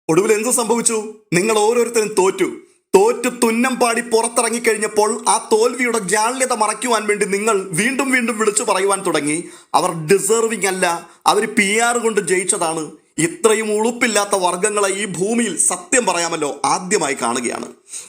ഒടുവിൽ എന്ത് സംഭവിച്ചു? നിങ്ങൾ ഓരോരുത്തരും തോറ്റു. തോറ്റു തുന്നം പാടി പുറത്തിറങ്ങിക്കഴിഞ്ഞപ്പോൾ ആ തോൽവിയുടെ ജാള്യത മറയ്ക്കുവാൻ വേണ്ടി നിങ്ങൾ വീണ്ടും വീണ്ടും വിളിച്ചു പറയുവാൻ തുടങ്ങി. അവർ ഡിസേർവിംഗ് അല്ല അവർ പി കൊണ്ട് ജയിച്ചതാണ്. ഇത്രയും ഉളുപ്പില്ലാത്ത വർഗങ്ങളെ ഈ ഭൂമിയിൽ സത്യം പറയാമല്ലോ ആദ്യമായി കാണുകയാണ്.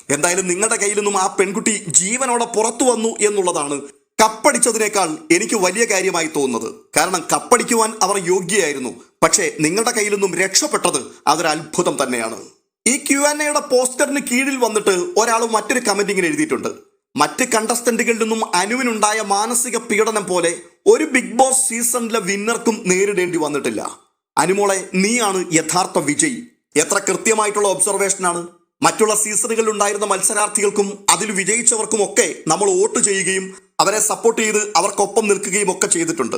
എന്തായാലും നിങ്ങളുടെ കയ്യിൽ നിന്നും ആ പെൺകുട്ടി ജീവനോടെ പുറത്തു വന്നു എന്നുള്ളതാണ് കപ്പടിച്ചതിനേക്കാൾ എനിക്ക് വലിയ കാര്യമായി തോന്നുന്നത്. കാരണം കപ്പടിക്കുവാൻ അവർ യോഗ്യയായിരുന്നു. പക്ഷേ നിങ്ങളുടെ കയ്യിൽ നിന്നും രക്ഷപ്പെട്ടത് അതൊരു അത്ഭുതം തന്നെയാണ്. ഈ ക്യു എൻ എയുടെ പോസ്റ്ററിന് കീഴിൽ വന്നിട്ട് ഒരാൾ മറ്റൊരു കമന്റിങ്ങിൽ എഴുതിയിട്ടുണ്ട്. മറ്റ് കണ്ടസ്റ്റന്റുകളിൽ നിന്നും അനുവിനുണ്ടായ മാനസിക പീഡനം പോലെ ഒരു ബിഗ് ബോസ് സീസണിലെ വിന്നർക്കും നേരിടേണ്ടി വന്നിട്ടില്ല. അനുമോളെ നീയാണ് യഥാർത്ഥ വിജയി. എത്ര കൃത്യമായിട്ടുള്ള ഒബ്സർവേഷനാണ് മറ്റുള്ള സീസണുകളിൽ ഉണ്ടായിരുന്ന മത്സരാർത്ഥികൾക്കും അതിൽ വിജയിച്ചവർക്കും ഒക്കെ നമ്മൾ വോട്ട് ചെയ്യുകയും അവരെ സപ്പോർട്ട് ചെയ്ത് അവർക്കൊപ്പം നിൽക്കുകയും ഒക്കെ ചെയ്തിട്ടുണ്ട്.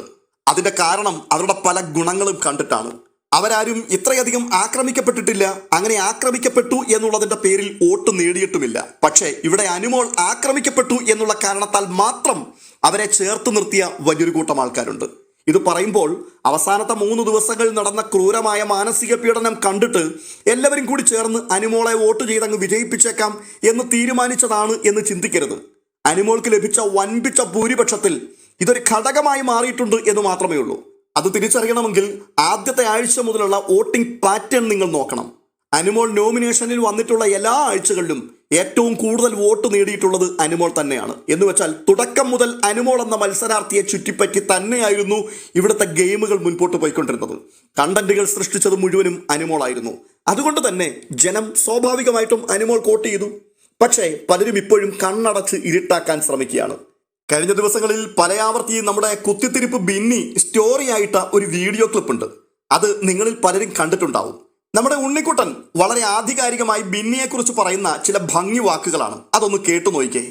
അതിന്റെ കാരണം അവരുടെ പല ഗുണങ്ങളും കണ്ടിട്ടാണ്. അവരാരും ഇത്രയധികം ആക്രമിക്കപ്പെട്ടിട്ടില്ല. അങ്ങനെ ആക്രമിക്കപ്പെട്ടു എന്നുള്ളതിന്റെ പേരിൽ വോട്ട് നേടിയിട്ടുമില്ല. പക്ഷേ ഇവിടെ അനുമോൾ ആക്രമിക്കപ്പെട്ടു എന്നുള്ള കാരണത്താൽ മാത്രം അവരെ ചേർത്ത് നിർത്തിയ വലിയൊരു കൂട്ടം ആൾക്കാരുണ്ട്. ഇത് പറയുമ്പോൾ അവസാനത്തെ മൂന്ന് ദിവസങ്ങളിൽ നടന്ന ക്രൂരമായ മാനസിക പീഡനം കണ്ടിട്ട് എല്ലാവരും കൂടി ചേർന്ന് അനുമോളെ വോട്ട് ചെയ്തങ്ങ് വിജയിപ്പിച്ചേക്കാം എന്ന് തീരുമാനിച്ചതാണ് എന്ന് ചിന്തിക്കരുത്. അനുമോൾക്ക് ലഭിച്ച വൻപിച്ച ഭൂരിപക്ഷത്തിൽ ഇതൊരു ഘടകമായി മാറിയിട്ടുണ്ട് എന്ന് മാത്രമേ ഉള്ളൂ. അത് തിരിച്ചറിയണമെങ്കിൽ ആദ്യത്തെ ആഴ്ച മുതലുള്ള വോട്ടിംഗ് പാറ്റേൺ നിങ്ങൾ നോക്കണം. അനുമോൾ നോമിനേഷനിൽ വന്നിട്ടുള്ള എല്ലാ ആഴ്ചകളിലും ഏറ്റവും കൂടുതൽ വോട്ട് നേടിയിട്ടുള്ളത് അനുമോൾ തന്നെയാണ്. എന്ന് വെച്ചാൽ തുടക്കം മുതൽ അനുമോൾ എന്ന മത്സരാർത്ഥിയെ ചുറ്റിപ്പറ്റി തന്നെയായിരുന്നു ഇവിടുത്തെ ഗെയിമുകൾ മുൻപോട്ട് പോയിക്കൊണ്ടിരുന്നത്. കണ്ടന്റുകൾ സൃഷ്ടിച്ചത് മുഴുവനും അനുമോളായിരുന്നു അതുകൊണ്ട് തന്നെ ജനം സ്വാഭാവികമായിട്ടും അനുമോൾ കോട്ട് ചെയ്തു. പക്ഷേ പലരും ഇപ്പോഴും കണ്ണടച്ച് ഇരുട്ടാക്കാൻ ശ്രമിക്കുകയാണ്. കഴിഞ്ഞ ദിവസങ്ങളിൽ പലയാവർത്തി നമ്മുടെ കുത്തിത്തിരിപ്പ് ബിന്നി സ്റ്റോറി ആയിട്ട ഒരു വീഡിയോ ക്ലിപ്പ് ഉണ്ട് അത് നിങ്ങളിൽ പലരും കണ്ടിട്ടുണ്ടാവും. നമ്മുടെ ഉണ്ണിക്കുട്ടൻ വളരെ ആധികാരികമായി ബിന്നിയെക്കുറിച്ച് പറയുന്ന ചില ഭംഗി വാക്കുകളാണ്. അതൊന്ന് കേട്ടു നോക്കിക്കേ.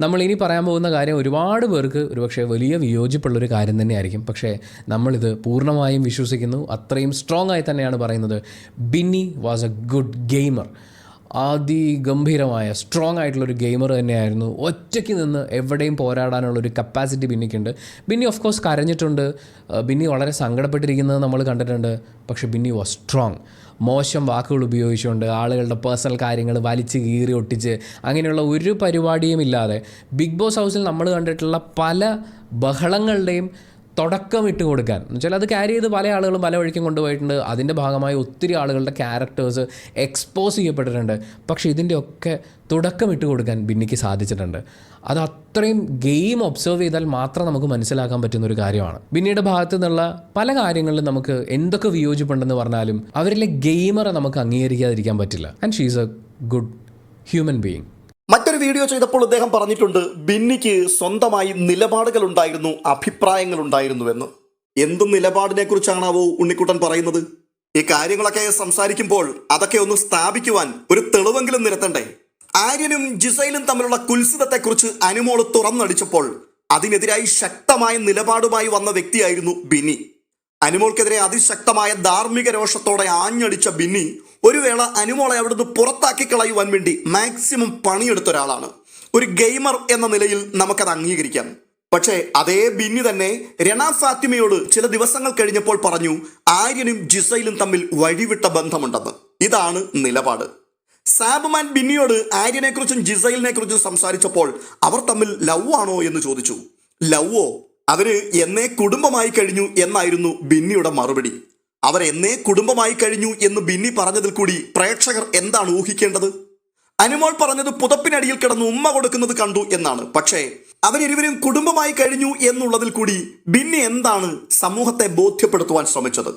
നമ്മൾ ഇനി പറയാൻ പോകുന്ന കാര്യം ഒരുപാട് പേർക്ക് ഒരുപക്ഷെ വലിയ വിയോജിപ്പുള്ളൊരു കാര്യം തന്നെയായിരിക്കും. പക്ഷേ നമ്മളിത് പൂർണമായും വിശ്വസിക്കുന്നു. അത്രയും സ്ട്രോങ് ആയി തന്നെയാണ് പറയുന്നത്. Binny was a good gamer അതിഗംഭീരമായ സ്ട്രോങ് ആയിട്ടുള്ളൊരു ഗെയിമർ തന്നെയായിരുന്നു. ഒറ്റയ്ക്ക് നിന്ന് എവിടെയും പോരാടാനുള്ള ഒരു കപ്പാസിറ്റി ബിന്നിക്കുണ്ട്. ബിന്നി ഓഫ് കോഴ്സ് കരഞ്ഞിട്ടുണ്ട്. ബിന്നി വളരെ സങ്കടപ്പെട്ടിരിക്കുന്നത് നമ്മൾ കണ്ടിട്ടുണ്ട്. പക്ഷേ ബിന്നി വാസ് സ്ട്രോങ് മോശം വാക്കുകൾ ഉപയോഗിച്ചുകൊണ്ട് ആളുകളുടെ പേഴ്സണൽ കാര്യങ്ങൾ വലിച്ച് കീറി ഒട്ടിച്ച് അങ്ങനെയുള്ള ഒരു പരിപാടിയും ഇല്ലാതെ. ബിഗ് ബോസ് ഹൗസിൽ നമ്മൾ കണ്ടിട്ടുള്ള പല ബഹളങ്ങളുടെയും തുടക്കം ഇട്ട് കൊടുക്കാൻ. എന്ന് വെച്ചാൽ അത് ക്യാരി ചെയ്ത് പല ആളുകളും പല വഴിക്കും കൊണ്ടുപോയിട്ടുണ്ട്. അതിന്റെ ഭാഗമായി ഒത്തിരി ആളുകളുടെ ക്യാരക്ടേഴ്സ് എക്സ്പോസ് ചെയ്യപ്പെട്ടിട്ടുണ്ട്. പക്ഷേ ഇതിന്റെയൊക്കെ തുടക്കം ഇട്ട് കൊടുക്കാൻ ബിന്നിക്ക് സാധിച്ചിട്ടുണ്ട്. അത് അത്രയും ഗെയിം ഒബ്സർവ് ചെയ്താൽ മാത്രം നമുക്ക് മനസ്സിലാക്കാൻ പറ്റുന്ന ഒരു കാര്യമാണ്. ബിന്നിയുടെ ഭാഗത്തു നിന്നുള്ള പല കാര്യങ്ങളിലും നമുക്ക് എന്തൊക്കെ വിയോജിപ്പുണ്ടെന്ന് പറഞ്ഞാലും അവരിലെ ഗെയിമറെ നമുക്ക് അംഗീകരിക്കാതിരിക്കാൻ പറ്റില്ല. And she's a good human being മറ്റൊരു വീഡിയോ ചെയ്തപ്പോൾ അദ്ദേഹം പറഞ്ഞിട്ടുണ്ട് ബിന്നിക്ക് സ്വന്തമായി നിലപാടുകൾ ഉണ്ടായിരുന്നു അഭിപ്രായങ്ങൾ ഉണ്ടായിരുന്നുവെന്ന് എന്ത് നിലപാടിനെ കുറിച്ചാണാവോ ഉണ്ണിക്കുട്ടൻ പറയുന്നത്? ഈ കാര്യങ്ങളൊക്കെ സംസാരിക്കുമ്പോൾ അതൊക്കെ ഒന്ന് സ്ഥാപിക്കുവാൻ ഒരു തെളിവെങ്കിലും നിരത്തണ്ടേ? ആര്യനും ജിസൈലും തമ്മിലുള്ള കുൽസിതത്തെക്കുറിച്ച് അനുമോൾ തുറന്നടിച്ചപ്പോൾ അതിനെതിരായി ശക്തമായ നിലപാടുമായി വന്ന വ്യക്തിയായിരുന്നു ബിന്നി. അനുമോൾക്കെതിരെ അതിശക്തമായ ധാർമ്മിക രോഷത്തോടെ ആഞ്ഞടിച്ച ബിന്നി ഒരു വേള അനുമോളെ അവിടുന്ന് പുറത്താക്കി കളയുവാൻ വേണ്ടി മാക്സിമം പണിയെടുത്ത ഒരാളാണ്. ഒരു ഗെയിമർ എന്ന നിലയിൽ നമുക്കത് അംഗീകരിക്കാം. പക്ഷേ അതേ ബിന്നി തന്നെ രണ ഫാത്തിമയോട് ചില ദിവസങ്ങൾ കഴിഞ്ഞപ്പോൾ പറഞ്ഞു ആര്യനും ജിസൈലും തമ്മിൽ വഴിവിട്ട ബന്ധമുണ്ടെന്ന്. ഇതാണ് നിലപാട്. സാബ്മാൻ ബിന്നിയോട് ആര്യനെ കുറിച്ചും ജിസൈലിനെ കുറിച്ചും സംസാരിച്ചപ്പോൾ അവർ തമ്മിൽ ലവ് ആണോ? എന്ന് ചോദിച്ചു. ലവോ അവർ എന്നെ കുടുംബമായി കഴിഞ്ഞു എന്നായിരുന്നു ബിന്നിയുടെ മറുപടി. അവർ എന്നേ കുടുംബമായി കഴിഞ്ഞു എന്ന് ബിന്നി പറഞ്ഞതിൽ കൂടി പ്രേക്ഷകർ എന്താണ് ഊഹിക്കേണ്ടത്? അനുമോൾ പറഞ്ഞത് പുതപ്പിനടിയിൽ കിടന്ന് ഉമ്മ കൊടുക്കുന്നത് കണ്ടു എന്നാണ്. പക്ഷേ അവരിരുവരും കുടുംബമായി കഴിഞ്ഞു എന്നുള്ളതിൽ കൂടി ബിന്നി എന്താണ് സമൂഹത്തെ ബോധ്യപ്പെടുത്തുവാൻ ശ്രമിച്ചത്?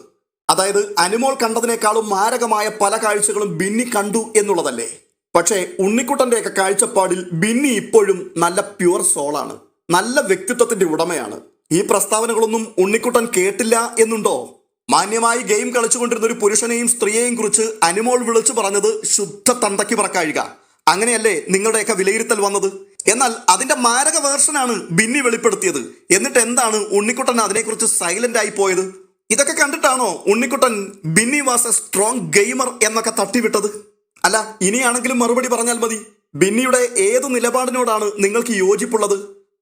അതായത് അനുമോൾ കണ്ടതിനേക്കാളും മാരകമായ പല കാഴ്ചകളും ബിന്നി കണ്ടു എന്നുള്ളതല്ലേ? പക്ഷേ ഉണ്ണിക്കുട്ടന്റെയൊക്കെ കാഴ്ചപ്പാടിൽ ബിന്നി ഇപ്പോഴും നല്ല പ്യുവർ സോളാണ്. നല്ല വ്യക്തിത്വത്തിന്റെ ഉടമയാണ്. ഈ പ്രസ്താവനകളൊന്നും ഉണ്ണിക്കുട്ടൻ കേട്ടില്ല എന്നുണ്ടോ? മാന്യമായി ഗെയിം കളിച്ചുകൊണ്ടിരുന്ന ഒരു പുരുഷനെയും സ്ത്രീയെയും കുറിച്ച് അനുമോൾ വിളിച്ചു പറഞ്ഞത് ശുദ്ധ തന്തയ്ക്ക് പറക്കാഴിക. അങ്ങനെയല്ലേ നിങ്ങളുടെയൊക്കെ വിലയിരുത്തൽ വന്നത്? എന്നാൽ അതിന്റെ മാരക വേർഷനാണ് ബിന്നി വെളിപ്പെടുത്തിയത്. എന്നിട്ട് എന്താണ് ഉണ്ണിക്കുട്ടൻ അതിനെക്കുറിച്ച് സൈലന്റ് ആയി പോയത്? ഇതൊക്കെ കണ്ടിട്ടാണോ Unnikuttan Binny was a strong gamer എന്നൊക്കെ തട്ടിവിട്ടത്? അല്ല ഇനിയാണെങ്കിലും മറുപടി പറഞ്ഞാൽ മതി. ബിന്നിയുടെ ഏത് നിലപാടിനോടാണ് നിങ്ങൾക്ക് യോജിപ്പുള്ളത്?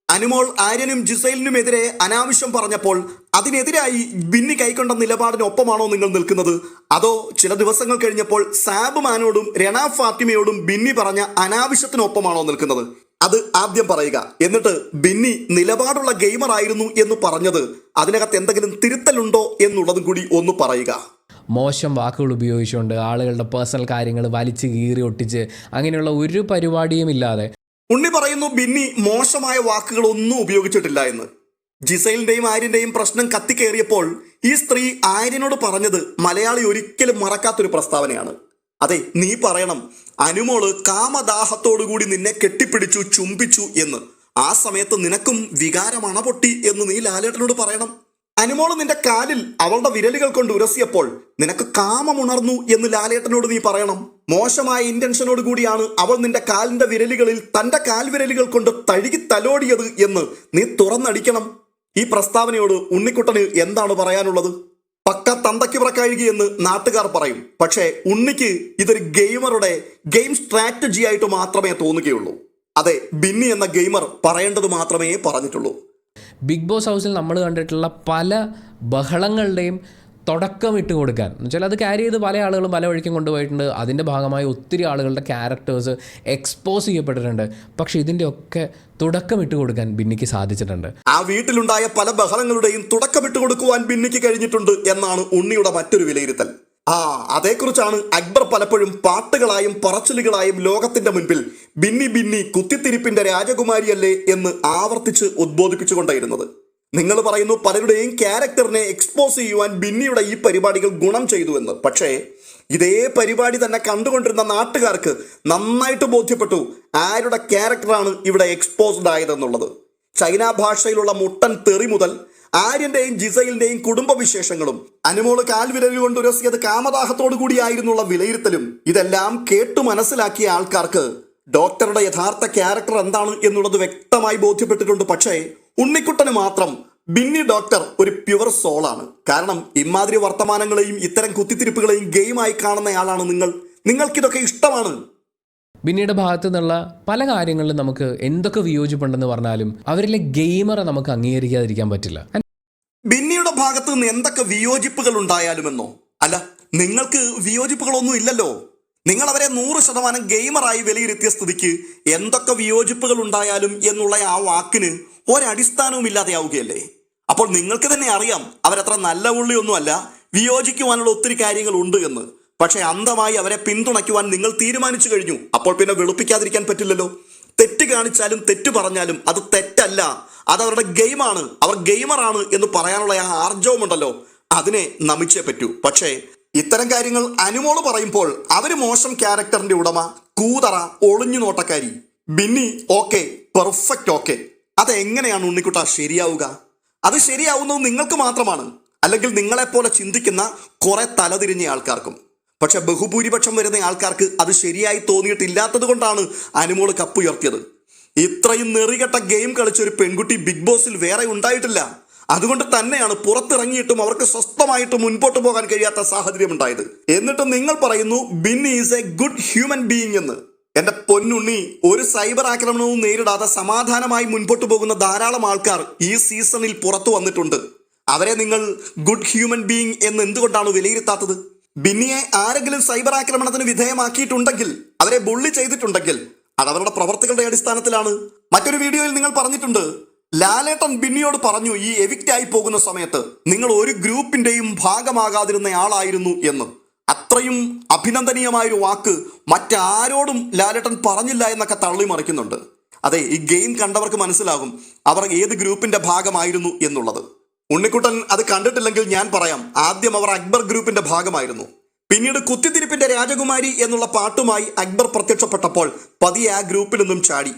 അനുമോൾ ആര്യനും ജിസൈലിനുമെതിരെ അനാവശ്യം പറഞ്ഞപ്പോൾ അതിനെതിരായി ബിന്നി കൈക്കൊണ്ട നിലപാടിനൊപ്പമാണോ നിങ്ങൾ നിൽക്കുന്നത്? അതോ ചില ദിവസങ്ങൾ കഴിഞ്ഞപ്പോൾ സാബ് മാനോടും രണ ഫാത്തിമയോടും ബിന്നി പറഞ്ഞ അനാവശ്യത്തിനൊപ്പമാണോ നിൽക്കുന്നത്? അത് ആദ്യം പറയുക. എന്നിട്ട് ബിന്നി നിലപാടുള്ള ഗെയിമർ ആയിരുന്നു എന്ന് പറഞ്ഞത് അതിനകത്ത് എന്തെങ്കിലും തിരുത്തലുണ്ടോ എന്നുള്ളതും കൂടി ഒന്ന് പറയുക. മോശം വാക്കുകൾ ഉപയോഗിച്ചുകൊണ്ട് ആളുകളുടെ പേഴ്സണൽ കാര്യങ്ങൾ വലിച്ചു കീറി ഒട്ടിച്ച് അങ്ങനെയുള്ള ഒരു പരിപാടിയും ഇല്ലാതെ ഉണ്ണി പറയുന്നു ബിന്നി മോശമായ വാക്കുകളൊന്നും ഉപയോഗിച്ചിട്ടില്ല എന്ന്. ജിസൈലിന്റെയും ആര്യന്റെയും പ്രശ്നം കത്തിക്കേറിയപ്പോൾ ഈ സ്ത്രീ ആര്യനോട് പറഞ്ഞത് മലയാളി ഒരിക്കലും മറക്കാത്തൊരു പ്രസ്താവനയാണ്. അതെ നീ പറയണം അനുമോൾ കാമദാഹത്തോടുകൂടി നിന്നെ കെട്ടിപ്പിടിച്ചു ചുംബിച്ചു എന്ന്. ആ സമയത്ത് നിനക്കും വികാരം അണപൊട്ടി എന്ന് നീ ലാലേട്ടനോട് പറയണം. അനുമോൾ നിന്റെ കാലിൽ അവളുടെ വിരലുകൾ കൊണ്ട് ഉരസിയപ്പോൾ നിനക്ക് കാമമുണർന്നു എന്ന് ലാലേട്ടനോട് നീ പറയണം. മോശമായ ഇന്റൻഷനോട് കൂടിയാണ് അവൾ നിന്റെ കാലിന്റെ വിരലുകളിൽ തന്റെ കാൽവിരലുകൾ കൊണ്ട് തഴുകി തലോടിയത് എന്ന് നീ തുറന്നടിക്കണം. ഈ പ്രസ്താവനയോട് ഉണ്ണിക്കുട്ടന് എന്താണ് പറയാനുള്ളത്? പക്ക തന്തയ്ക്ക് പുറക്കഴുകി എന്ന് നാട്ടുകാർ പറയും. പക്ഷേ ഉണ്ണിക്ക് ഇതൊരു ഗെയിമറുടെ ഗെയിം സ്ട്രാറ്റജി ആയിട്ട് മാത്രമേ തോന്നുകയുള്ളൂ. അതെ ബിന്നി എന്ന ഗെയിമർ പറയേണ്ടത് മാത്രമേ പറഞ്ഞിട്ടുള്ളൂ. ബിഗ് ബോസ് ഹൗസിൽ നമ്മൾ കണ്ടിട്ടുള്ള പല ബഹളങ്ങളുടെയും തുടക്കം ഇട്ട് കൊടുക്കാൻ. എന്ന് വെച്ചാൽ അത് ക്യാരി ചെയ്ത് പല ആളുകളും പല വഴിക്കും കൊണ്ടുപോയിട്ടുണ്ട്. അതിന്റെ ഭാഗമായി ഒത്തിരി ആളുകളുടെ ക്യാരക്ടേഴ്സ് എക്സ്പോസ് ചെയ്യപ്പെട്ടിട്ടുണ്ട്. പക്ഷേ ഇതിന്റെ ഒക്കെ തുടക്കം ഇട്ട് കൊടുക്കാൻ ബിന്നിക്ക് സാധിച്ചിട്ടുണ്ട്. ആ വീട്ടിലുണ്ടായ പല ബഹളങ്ങളുടെയും തുടക്കമിട്ട് കൊടുക്കുവാൻ ബിന്നിക്ക് കഴിഞ്ഞിട്ടുണ്ട് എന്നാണ് ഉണ്ണിയുടെ മറ്റൊരു വിലയിരുത്തൽ. ആ അതേക്കുറിച്ചാണ് അക്ബർ പലപ്പോഴും പാട്ടുകളായും പറച്ചിലുകളായും ലോകത്തിന്റെ മുൻപിൽ ബിന്നി ബിന്നി കുത്തിത്തിരിപ്പിന്റെ രാജകുമാരിയല്ലേ എന്ന് ആവർത്തിച്ച് ഉദ്ബോധിപ്പിച്ചുകൊണ്ടായിരുന്നത്. നിങ്ങൾ പറയുന്നു പലരുടെയും ക്യാരക്ടറിനെ എക്സ്പോസ് ചെയ്യുവാൻ ബിന്നിയുടെ ഈ പരിപാടികൾ ഗുണം ചെയ്തു എന്ന്. പക്ഷേ ഇതേ പരിപാടി തന്നെ കണ്ടുകൊണ്ടിരുന്ന നാട്ടുകാർക്ക് നന്നായിട്ട് ബോധ്യപ്പെട്ടു ആരുടെ ക്യാരക്ടറാണ് ഇവിടെ എക്സ്പോസ്ഡ് ആയതെന്നുള്ളത്. ചൈന ഭാഷയിലുള്ള മുട്ടൻ തെറി മുതൽ ആര്യന്റെയും ജിസയിലിന്റെയും കുടുംബവിശേഷങ്ങളും അനുമോൾ കാൽവിരൽ കൊണ്ട് ഉരസിയത് കാമദാഹത്തോടു കൂടിയായിരുന്നുള്ള വിലയിരുത്തലും ഇതെല്ലാം കേട്ടു മനസ്സിലാക്കിയ ആൾക്കാർക്ക് ഡോക്ടറുടെ യഥാർത്ഥ ക്യാരക്ടർ എന്താണ് എന്നുള്ളത് വ്യക്തമായി ബോധ്യപ്പെട്ടിട്ടുണ്ട്. പക്ഷേ ഉണ്ണിക്കുട്ടന് മാത്രം ബിന്നി ഡോക്ടർ ഒരു പ്യുവർ സോളാണ്. കാരണം ഇമാതിരി വർത്തമാനങ്ങളെയും ഇത്തരം കുത്തിത്തിരിപ്പുകളെയും ഗെയിമായി കാണുന്നയാളാണ് നിങ്ങൾ. നിങ്ങൾക്കിതൊക്കെ ഇഷ്ടമാണ്. ബിന്നിയുടെ ഭാഗത്തു നിന്നുള്ള പല കാര്യങ്ങളിലും നമുക്ക് എന്തൊക്കെ വിയോജിപ്പുണ്ടെന്ന് പറഞ്ഞാലും അവരിലെ ഗെയിമറെ നമുക്ക് അംഗീകരിക്കാതിരിക്കാൻ പറ്റില്ല. ബിന്നിയുടെ ഭാഗത്ത് നിന്ന് എന്തൊക്കെ വിയോജിപ്പുകൾ ഉണ്ടായാലുമെന്നോ? അല്ല നിങ്ങൾക്ക് വിയോജിപ്പുകളൊന്നും ഇല്ലല്ലോ. നിങ്ങൾ അവരെ നൂറ് ശതമാനം ഗെയിമറായി വിലയിരുത്തിയ സ്ഥിതിക്ക് എന്തൊക്കെ വിയോജിപ്പുകൾ ഉണ്ടായാലും എന്നുള്ള ആ വാക്കിന് ഒരടിസ്ഥാനവും ഇല്ലാതെയാവുകയല്ലേ അപ്പോൾ നിങ്ങൾക്ക് തന്നെ അറിയാം അവരത്ര നല്ല ഉള്ളിയൊന്നുമല്ല വിയോജിക്കുവാനുള്ള ഒത്തിരി കാര്യങ്ങൾ ഉണ്ട് എന്ന്. പക്ഷേ അന്ധമായി അവരെ പിന്തുണയ്ക്കുവാൻ നിങ്ങൾ തീരുമാനിച്ചു കഴിഞ്ഞു. അപ്പോൾ പിന്നെ വെളുപ്പിക്കാതിരിക്കാൻ പറ്റില്ലല്ലോ. തെറ്റ് കാണിച്ചാലും തെറ്റ് പറഞ്ഞാലും അത് തെറ്റല്ല. അത് അവരുടെ ഗെയിമാണ്. അവർ ഗെയിമറാണ് എന്ന് പറയാനുള്ള ആ ആർജവമുണ്ടല്ലോ. അതിനെ നമിച്ചേ പറ്റൂ. പക്ഷേ ഇത്തരം കാര്യങ്ങൾ അനുമോൾ പറയുമ്പോൾ അവർ മോശം ക്യാരക്ടറിന്റെ ഉടമ കൂതറ ഒളിഞ്ഞു നോട്ടക്കാരി ബിന്നി ഓക്കെ പെർഫെക്റ്റ് ഓക്കെ. അതെങ്ങനെയാണ് ഉണ്ണിക്കുട്ട ശരിയാവുക? അത് ശരിയാവുന്നത് നിങ്ങൾക്ക് മാത്രമാണ്. അല്ലെങ്കിൽ നിങ്ങളെപ്പോലെ ചിന്തിക്കുന്ന കുറെ തലതിരിഞ്ഞ ആൾക്കാർക്കും. പക്ഷെ ബഹുഭൂരിപക്ഷം വരുന്ന ആൾക്കാർക്ക് അത് ശരിയായി തോന്നിയിട്ടില്ലാത്തത് കൊണ്ടാണ് അനുമോൾ കപ്പുയർത്തിയത്. ഇത്രയും നെറികെട്ട ഗെയിം കളിച്ച ഒരു പെൺകുട്ടി ബിഗ് ബോസിൽ വേറെ ഉണ്ടായിട്ടില്ല. അതുകൊണ്ട് തന്നെയാണ് പുറത്തിറങ്ങിയിട്ടും അവർക്ക് സ്വസ്ഥമായിട്ട് മുൻപോട്ട് പോകാൻ കഴിയാത്ത സാഹചര്യം ഉണ്ടായത്. എന്നിട്ട് നിങ്ങൾ പറയുന്നു Bin is a good human being എന്ന്. എന്റെ പൊന്നുണ്ണി ഒരു സൈബർ ആക്രമണവും നേരിടാതെ സമാധാനമായി മുൻപോട്ട് പോകുന്ന ധാരാളം ആൾക്കാർ ഈ സീസണിൽ പുറത്തു വന്നിട്ടുണ്ട്. അവരെ നിങ്ങൾ ഗുഡ് ഹ്യൂമൻ ബീയിങ് എന്ന് എന്തുകൊണ്ടാണ് വിലയിരുത്താത്തത്? ബിന്നിയെ ആരെങ്കിലും സൈബർ ആക്രമണത്തിന് വിധേയമാക്കിയിട്ടുണ്ടെങ്കിൽ അവരെ ബുള്ളി ചെയ്തിട്ടുണ്ടെങ്കിൽ അത് അവരുടെ പ്രവർത്തികളുടെ അടിസ്ഥാനത്തിലാണ്. മറ്റൊരു വീഡിയോയിൽ നിങ്ങൾ പറഞ്ഞിട്ടുണ്ട് ലാലേട്ടൻ ബിന്നിയോട് പറഞ്ഞു ഈ എവിക്റ്റ് ആയി പോകുന്ന സമയത്ത് നിങ്ങൾ ഒരു ഗ്രൂപ്പിന്റെയും ഭാഗമാകാതിരുന്ന ആളായിരുന്നു എന്ന്. അത്രയും അഭിനന്ദനീയമായൊരു വാക്ക് മറ്റാരോടും ലാലേട്ടൻ പറഞ്ഞില്ല എന്നൊക്കെ തള്ളി മറിക്കുന്നുണ്ട് അതെ ഈ ഗെയിം കണ്ടവർക്ക് മനസ്സിലാകും അവർ ഏത് ഗ്രൂപ്പിന്റെ ഭാഗമായിരുന്നു എന്നുള്ളത്. ഉണ്ണിക്കുട്ടൻ അത് കണ്ടിട്ടില്ലെങ്കിൽ ഞാൻ പറയാം ആദ്യം അവർ അക്ബർ ഗ്രൂപ്പിന്റെ ഭാഗമായിരുന്നു. പിന്നീട് കുത്തിത്തിരിപ്പിന്റെ രാജകുമാരി എന്നുള്ള പാട്ടുമായി അക്ബർ പ്രത്യക്ഷപ്പെട്ടപ്പോൾ പതിയെ ആ ഗ്രൂപ്പിൽ നിന്നും ചാടി.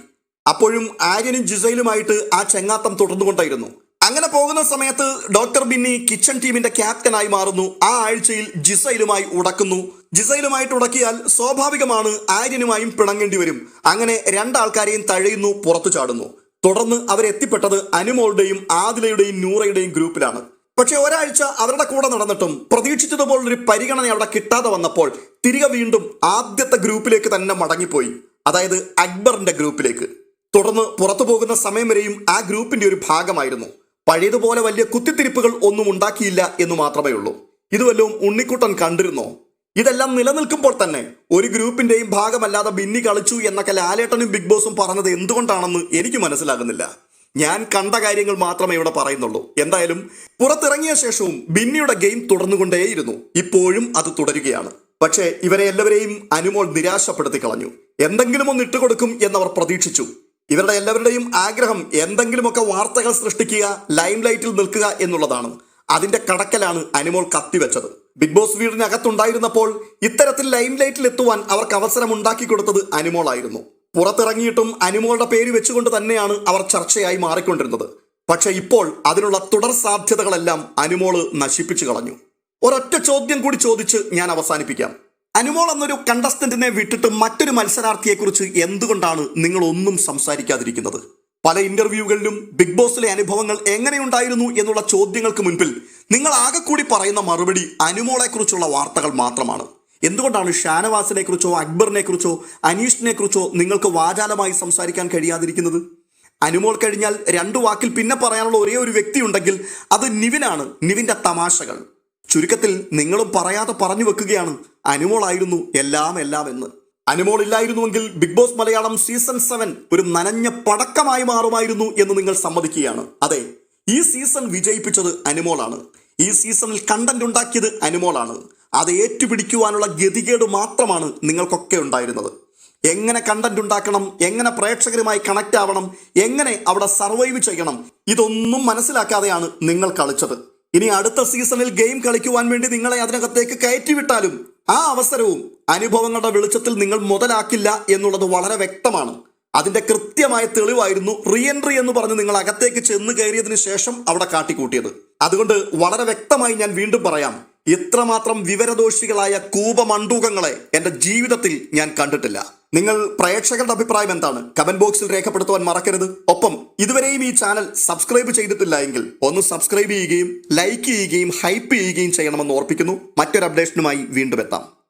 അപ്പോഴും ആര്യനും ജിസയിലുമായിട്ട് ആ ചെങ്ങാത്തം തുടർന്നുകൊണ്ടായിരുന്നു. അങ്ങനെ പോകുന്ന സമയത്ത് ഡോക്ടർ ബിന്നി കിച്ചൺ ടീമിന്റെ ക്യാപ്റ്റനായി മാറുന്നു. ആ ആഴ്ചയിൽ ജിസയിലുമായി ഉടക്കുന്നു. ജിസയിലുമായിട്ട് ഉടക്കിയാൽ സ്വാഭാവികമാണ് ആര്യനുമായും പിണങ്ങേണ്ടി വരും. അങ്ങനെ രണ്ടാൾക്കാരെയും തഴയുന്നു പുറത്തു ചാടുന്നു. തുടർന്ന് അവരെത്തിപ്പെട്ടത് അനുമോളുടെയും ആദിലയുടെയും നൂറയുടെയും ഗ്രൂപ്പിലാണ്. പക്ഷെ ഒരാഴ്ച അവരുടെ കൂടെ നടന്നിട്ടും പ്രതീക്ഷിച്ചതുപോലൊരു പരിഗണന അവിടെ കിട്ടാതെ വന്നപ്പോൾ തിരികെ വീണ്ടും ആദ്യത്തെ ഗ്രൂപ്പിലേക്ക് തന്നെ മടങ്ങിപ്പോയി. അതായത് അക്ബറിന്റെ ഗ്രൂപ്പിലേക്ക്. തുടർന്ന് പുറത്തു പോകുന്ന സമയം വരെയും ആ ഗ്രൂപ്പിന്റെ ഒരു ഭാഗമായിരുന്നു. പഴയതുപോലെ വലിയ കുത്തിത്തിരിപ്പുകൾ ഒന്നും ഉണ്ടാക്കിയില്ല എന്ന് മാത്രമേ ഉള്ളൂ. ഇത് വല്ലതും ഉണ്ണിക്കുട്ടൻ കണ്ടിരുന്നോ? ഇതെല്ലാം നിലനിൽക്കുമ്പോൾ തന്നെ ഒരു ഗ്രൂപ്പിന്റെയും ഭാഗമല്ലാതെ ബിന്നി കളിച്ചു എന്നൊക്കെ ലാലേട്ടനും ബിഗ് ബോസും പറഞ്ഞത് എന്തുകൊണ്ടാണെന്ന് എനിക്ക് മനസ്സിലാകുന്നില്ല. ഞാൻ കണ്ട കാര്യങ്ങൾ മാത്രമേ ഇവിടെ പറയുന്നുള്ളൂ. എന്തായാലും പുറത്തിറങ്ങിയ ശേഷവും ബിന്നിയുടെ ഗെയിം തുടർന്നുകൊണ്ടേയിരുന്നു. ഇപ്പോഴും അത് തുടരുകയാണ്. പക്ഷേ ഇവരെ എല്ലാവരെയും അനുമോൾ നിരാശപ്പെടുത്തി കളഞ്ഞു. എന്തെങ്കിലും ഒന്ന് ഇട്ടുകൊടുക്കും എന്നവർ പ്രതീക്ഷിച്ചു. ഇവരുടെ എല്ലാവരുടെയും ആഗ്രഹം എന്തെങ്കിലുമൊക്കെ വാർത്തകൾ സൃഷ്ടിക്കുക ലൈം ലൈറ്റിൽ നിൽക്കുക എന്നുള്ളതാണ്. അതിന്റെ കടക്കലാണ് അനുമോൾ കത്തിവെച്ചത്. ബിഗ് ബോസ് വീടിനകത്തുണ്ടായിരുന്നപ്പോൾ ഇത്തരത്തിൽ ലൈം ലൈറ്റിൽ എത്തുവാൻ അവർക്ക് അവസരം ഉണ്ടാക്കി കൊടുത്തത് അനുമോളായിരുന്നു. പുറത്തിറങ്ങിയിട്ടും അനിമോളുടെ പേര് വെച്ചുകൊണ്ട് തന്നെയാണ് അവർ ചർച്ചയായി മാറിക്കൊണ്ടിരുന്നത്. പക്ഷെ ഇപ്പോൾ അതിനുള്ള തുടർ സാധ്യതകളെല്ലാം അനുമോൾ നശിപ്പിച്ചു കളഞ്ഞു. ഒരൊറ്റ ചോദ്യം കൂടി ചോദിച്ച് ഞാൻ അവസാനിപ്പിക്കാം. അനുമോൾ എന്നൊരു കണ്ടസ്റ്റന്റിനെ വിട്ടിട്ട് മറ്റൊരു മത്സരാർത്ഥിയെക്കുറിച്ച് എന്തുകൊണ്ടാണ് നിങ്ങൾ ഒന്നും സംസാരിക്കാതിരിക്കുന്നത്? പല ഇന്റർവ്യൂകളിലും ബിഗ് ബോസിലെ അനുഭവങ്ങൾ എങ്ങനെയുണ്ടായിരുന്നു എന്നുള്ള ചോദ്യങ്ങൾക്ക് മുൻപിൽ നിങ്ങൾ ആകെ കൂടി പറയുന്ന മറുപടി അനുമോളെക്കുറിച്ചുള്ള വാർത്തകൾ മാത്രമാണ്. എന്തുകൊണ്ടാണ് ഷാനവാസിനെ കുറിച്ചോ അക്ബറിനെ കുറിച്ചോ അനീഷിനെ കുറിച്ചോ നിങ്ങൾക്ക് വാചാലമായി സംസാരിക്കാൻ കഴിയാതിരിക്കുന്നത്? അനുമോൾ കഴിഞ്ഞാൽ രണ്ടു വാക്കിൽ പിന്നെ പറയാനുള്ള ഒരേ ഒരു വ്യക്തി ഉണ്ടെങ്കിൽ അത് നിവിനാണ് നിവിന്റെ തമാശകൾ. ചുരുക്കത്തിൽ നിങ്ങളും പറയാതെ പറഞ്ഞു വെക്കുകയാണ്. അനുമോളായിരുന്നു എല്ലാം എല്ലാം എന്ന്. Anumol ഇല്ലായിരുന്നുവെങ്കിൽ big boss Malayalam season seven ഒരു നനഞ്ഞ പടക്കമായി മാറുമായിരുന്നു എന്ന് നിങ്ങൾ സമ്മതിക്കുകയാണ്. അതെ ഈ സീസൺ വിജയിപ്പിച്ചത് അനുമോളാണ്. ഈ സീസണിൽ കണ്ടന്റ് ഉണ്ടാക്കിയത് അനുമോളാണ്. അത് ഏറ്റുപിടിക്കുവാനുള്ള ഗതികേട് മാത്രമാണ് നിങ്ങൾക്കൊക്കെ ഉണ്ടായിരുന്നത്. എങ്ങനെ കണ്ടന്റ് ഉണ്ടാക്കണം എങ്ങനെ പ്രേക്ഷകരുമായി കണക്ട് ആവണം എങ്ങനെ അവിടെ സർവൈവ് ചെയ്യണം ഇതൊന്നും മനസ്സിലാക്കാതെയാണ് നിങ്ങൾ കളിച്ചത്. ഇനി അടുത്ത സീസണിൽ ഗെയിം കളിക്കുവാൻ വേണ്ടി നിങ്ങളെ അതിനകത്തേക്ക് കയറ്റിവിട്ടാലും ആ അവസരവും അനുഭവങ്ങളുടെ വെളിച്ചത്തിൽ നിങ്ങൾ മുതലാക്കില്ല എന്നുള്ളത് വളരെ വ്യക്തമാണ്. അതിന്റെ കൃത്യമായ തെളിവായിരുന്നു റീ എൻട്രി എന്ന് പറഞ്ഞ് നിങ്ങൾ അകത്തേക്ക് ചെന്ന് കയറിയതിനു ശേഷം അവിടെ കാട്ടിക്കൂട്ടിയത്. അതുകൊണ്ട് വളരെ വ്യക്തമായി ഞാൻ വീണ്ടും പറയാം. ഇത്രമാത്രം വിവരദോഷികളായ കൂപമണ്ടൂകങ്ങളെ എന്റെ ജീവിതത്തിൽ ഞാൻ കണ്ടിട്ടില്ല. നിങ്ങൾ പ്രേക്ഷകരുടെ അഭിപ്രായം എന്താണ്? കമന്റ് ബോക്സിൽ രേഖപ്പെടുത്തുവാൻ മറക്കരുത്. ഒപ്പം ഇതുവരെയും ഈ ചാനൽ സബ്സ്ക്രൈബ് ചെയ്തിട്ടില്ല എങ്കിൽ ഒന്ന് സബ്സ്ക്രൈബ് ചെയ്യുകയും ലൈക്ക് ചെയ്യുകയും ഹൈപ്പ് ചെയ്യുകയും ചെയ്യണമെന്ന് ഓർപ്പിക്കുന്നു. മറ്റൊരു അപ്ഡേഷനുമായി വീണ്ടും എത്താം.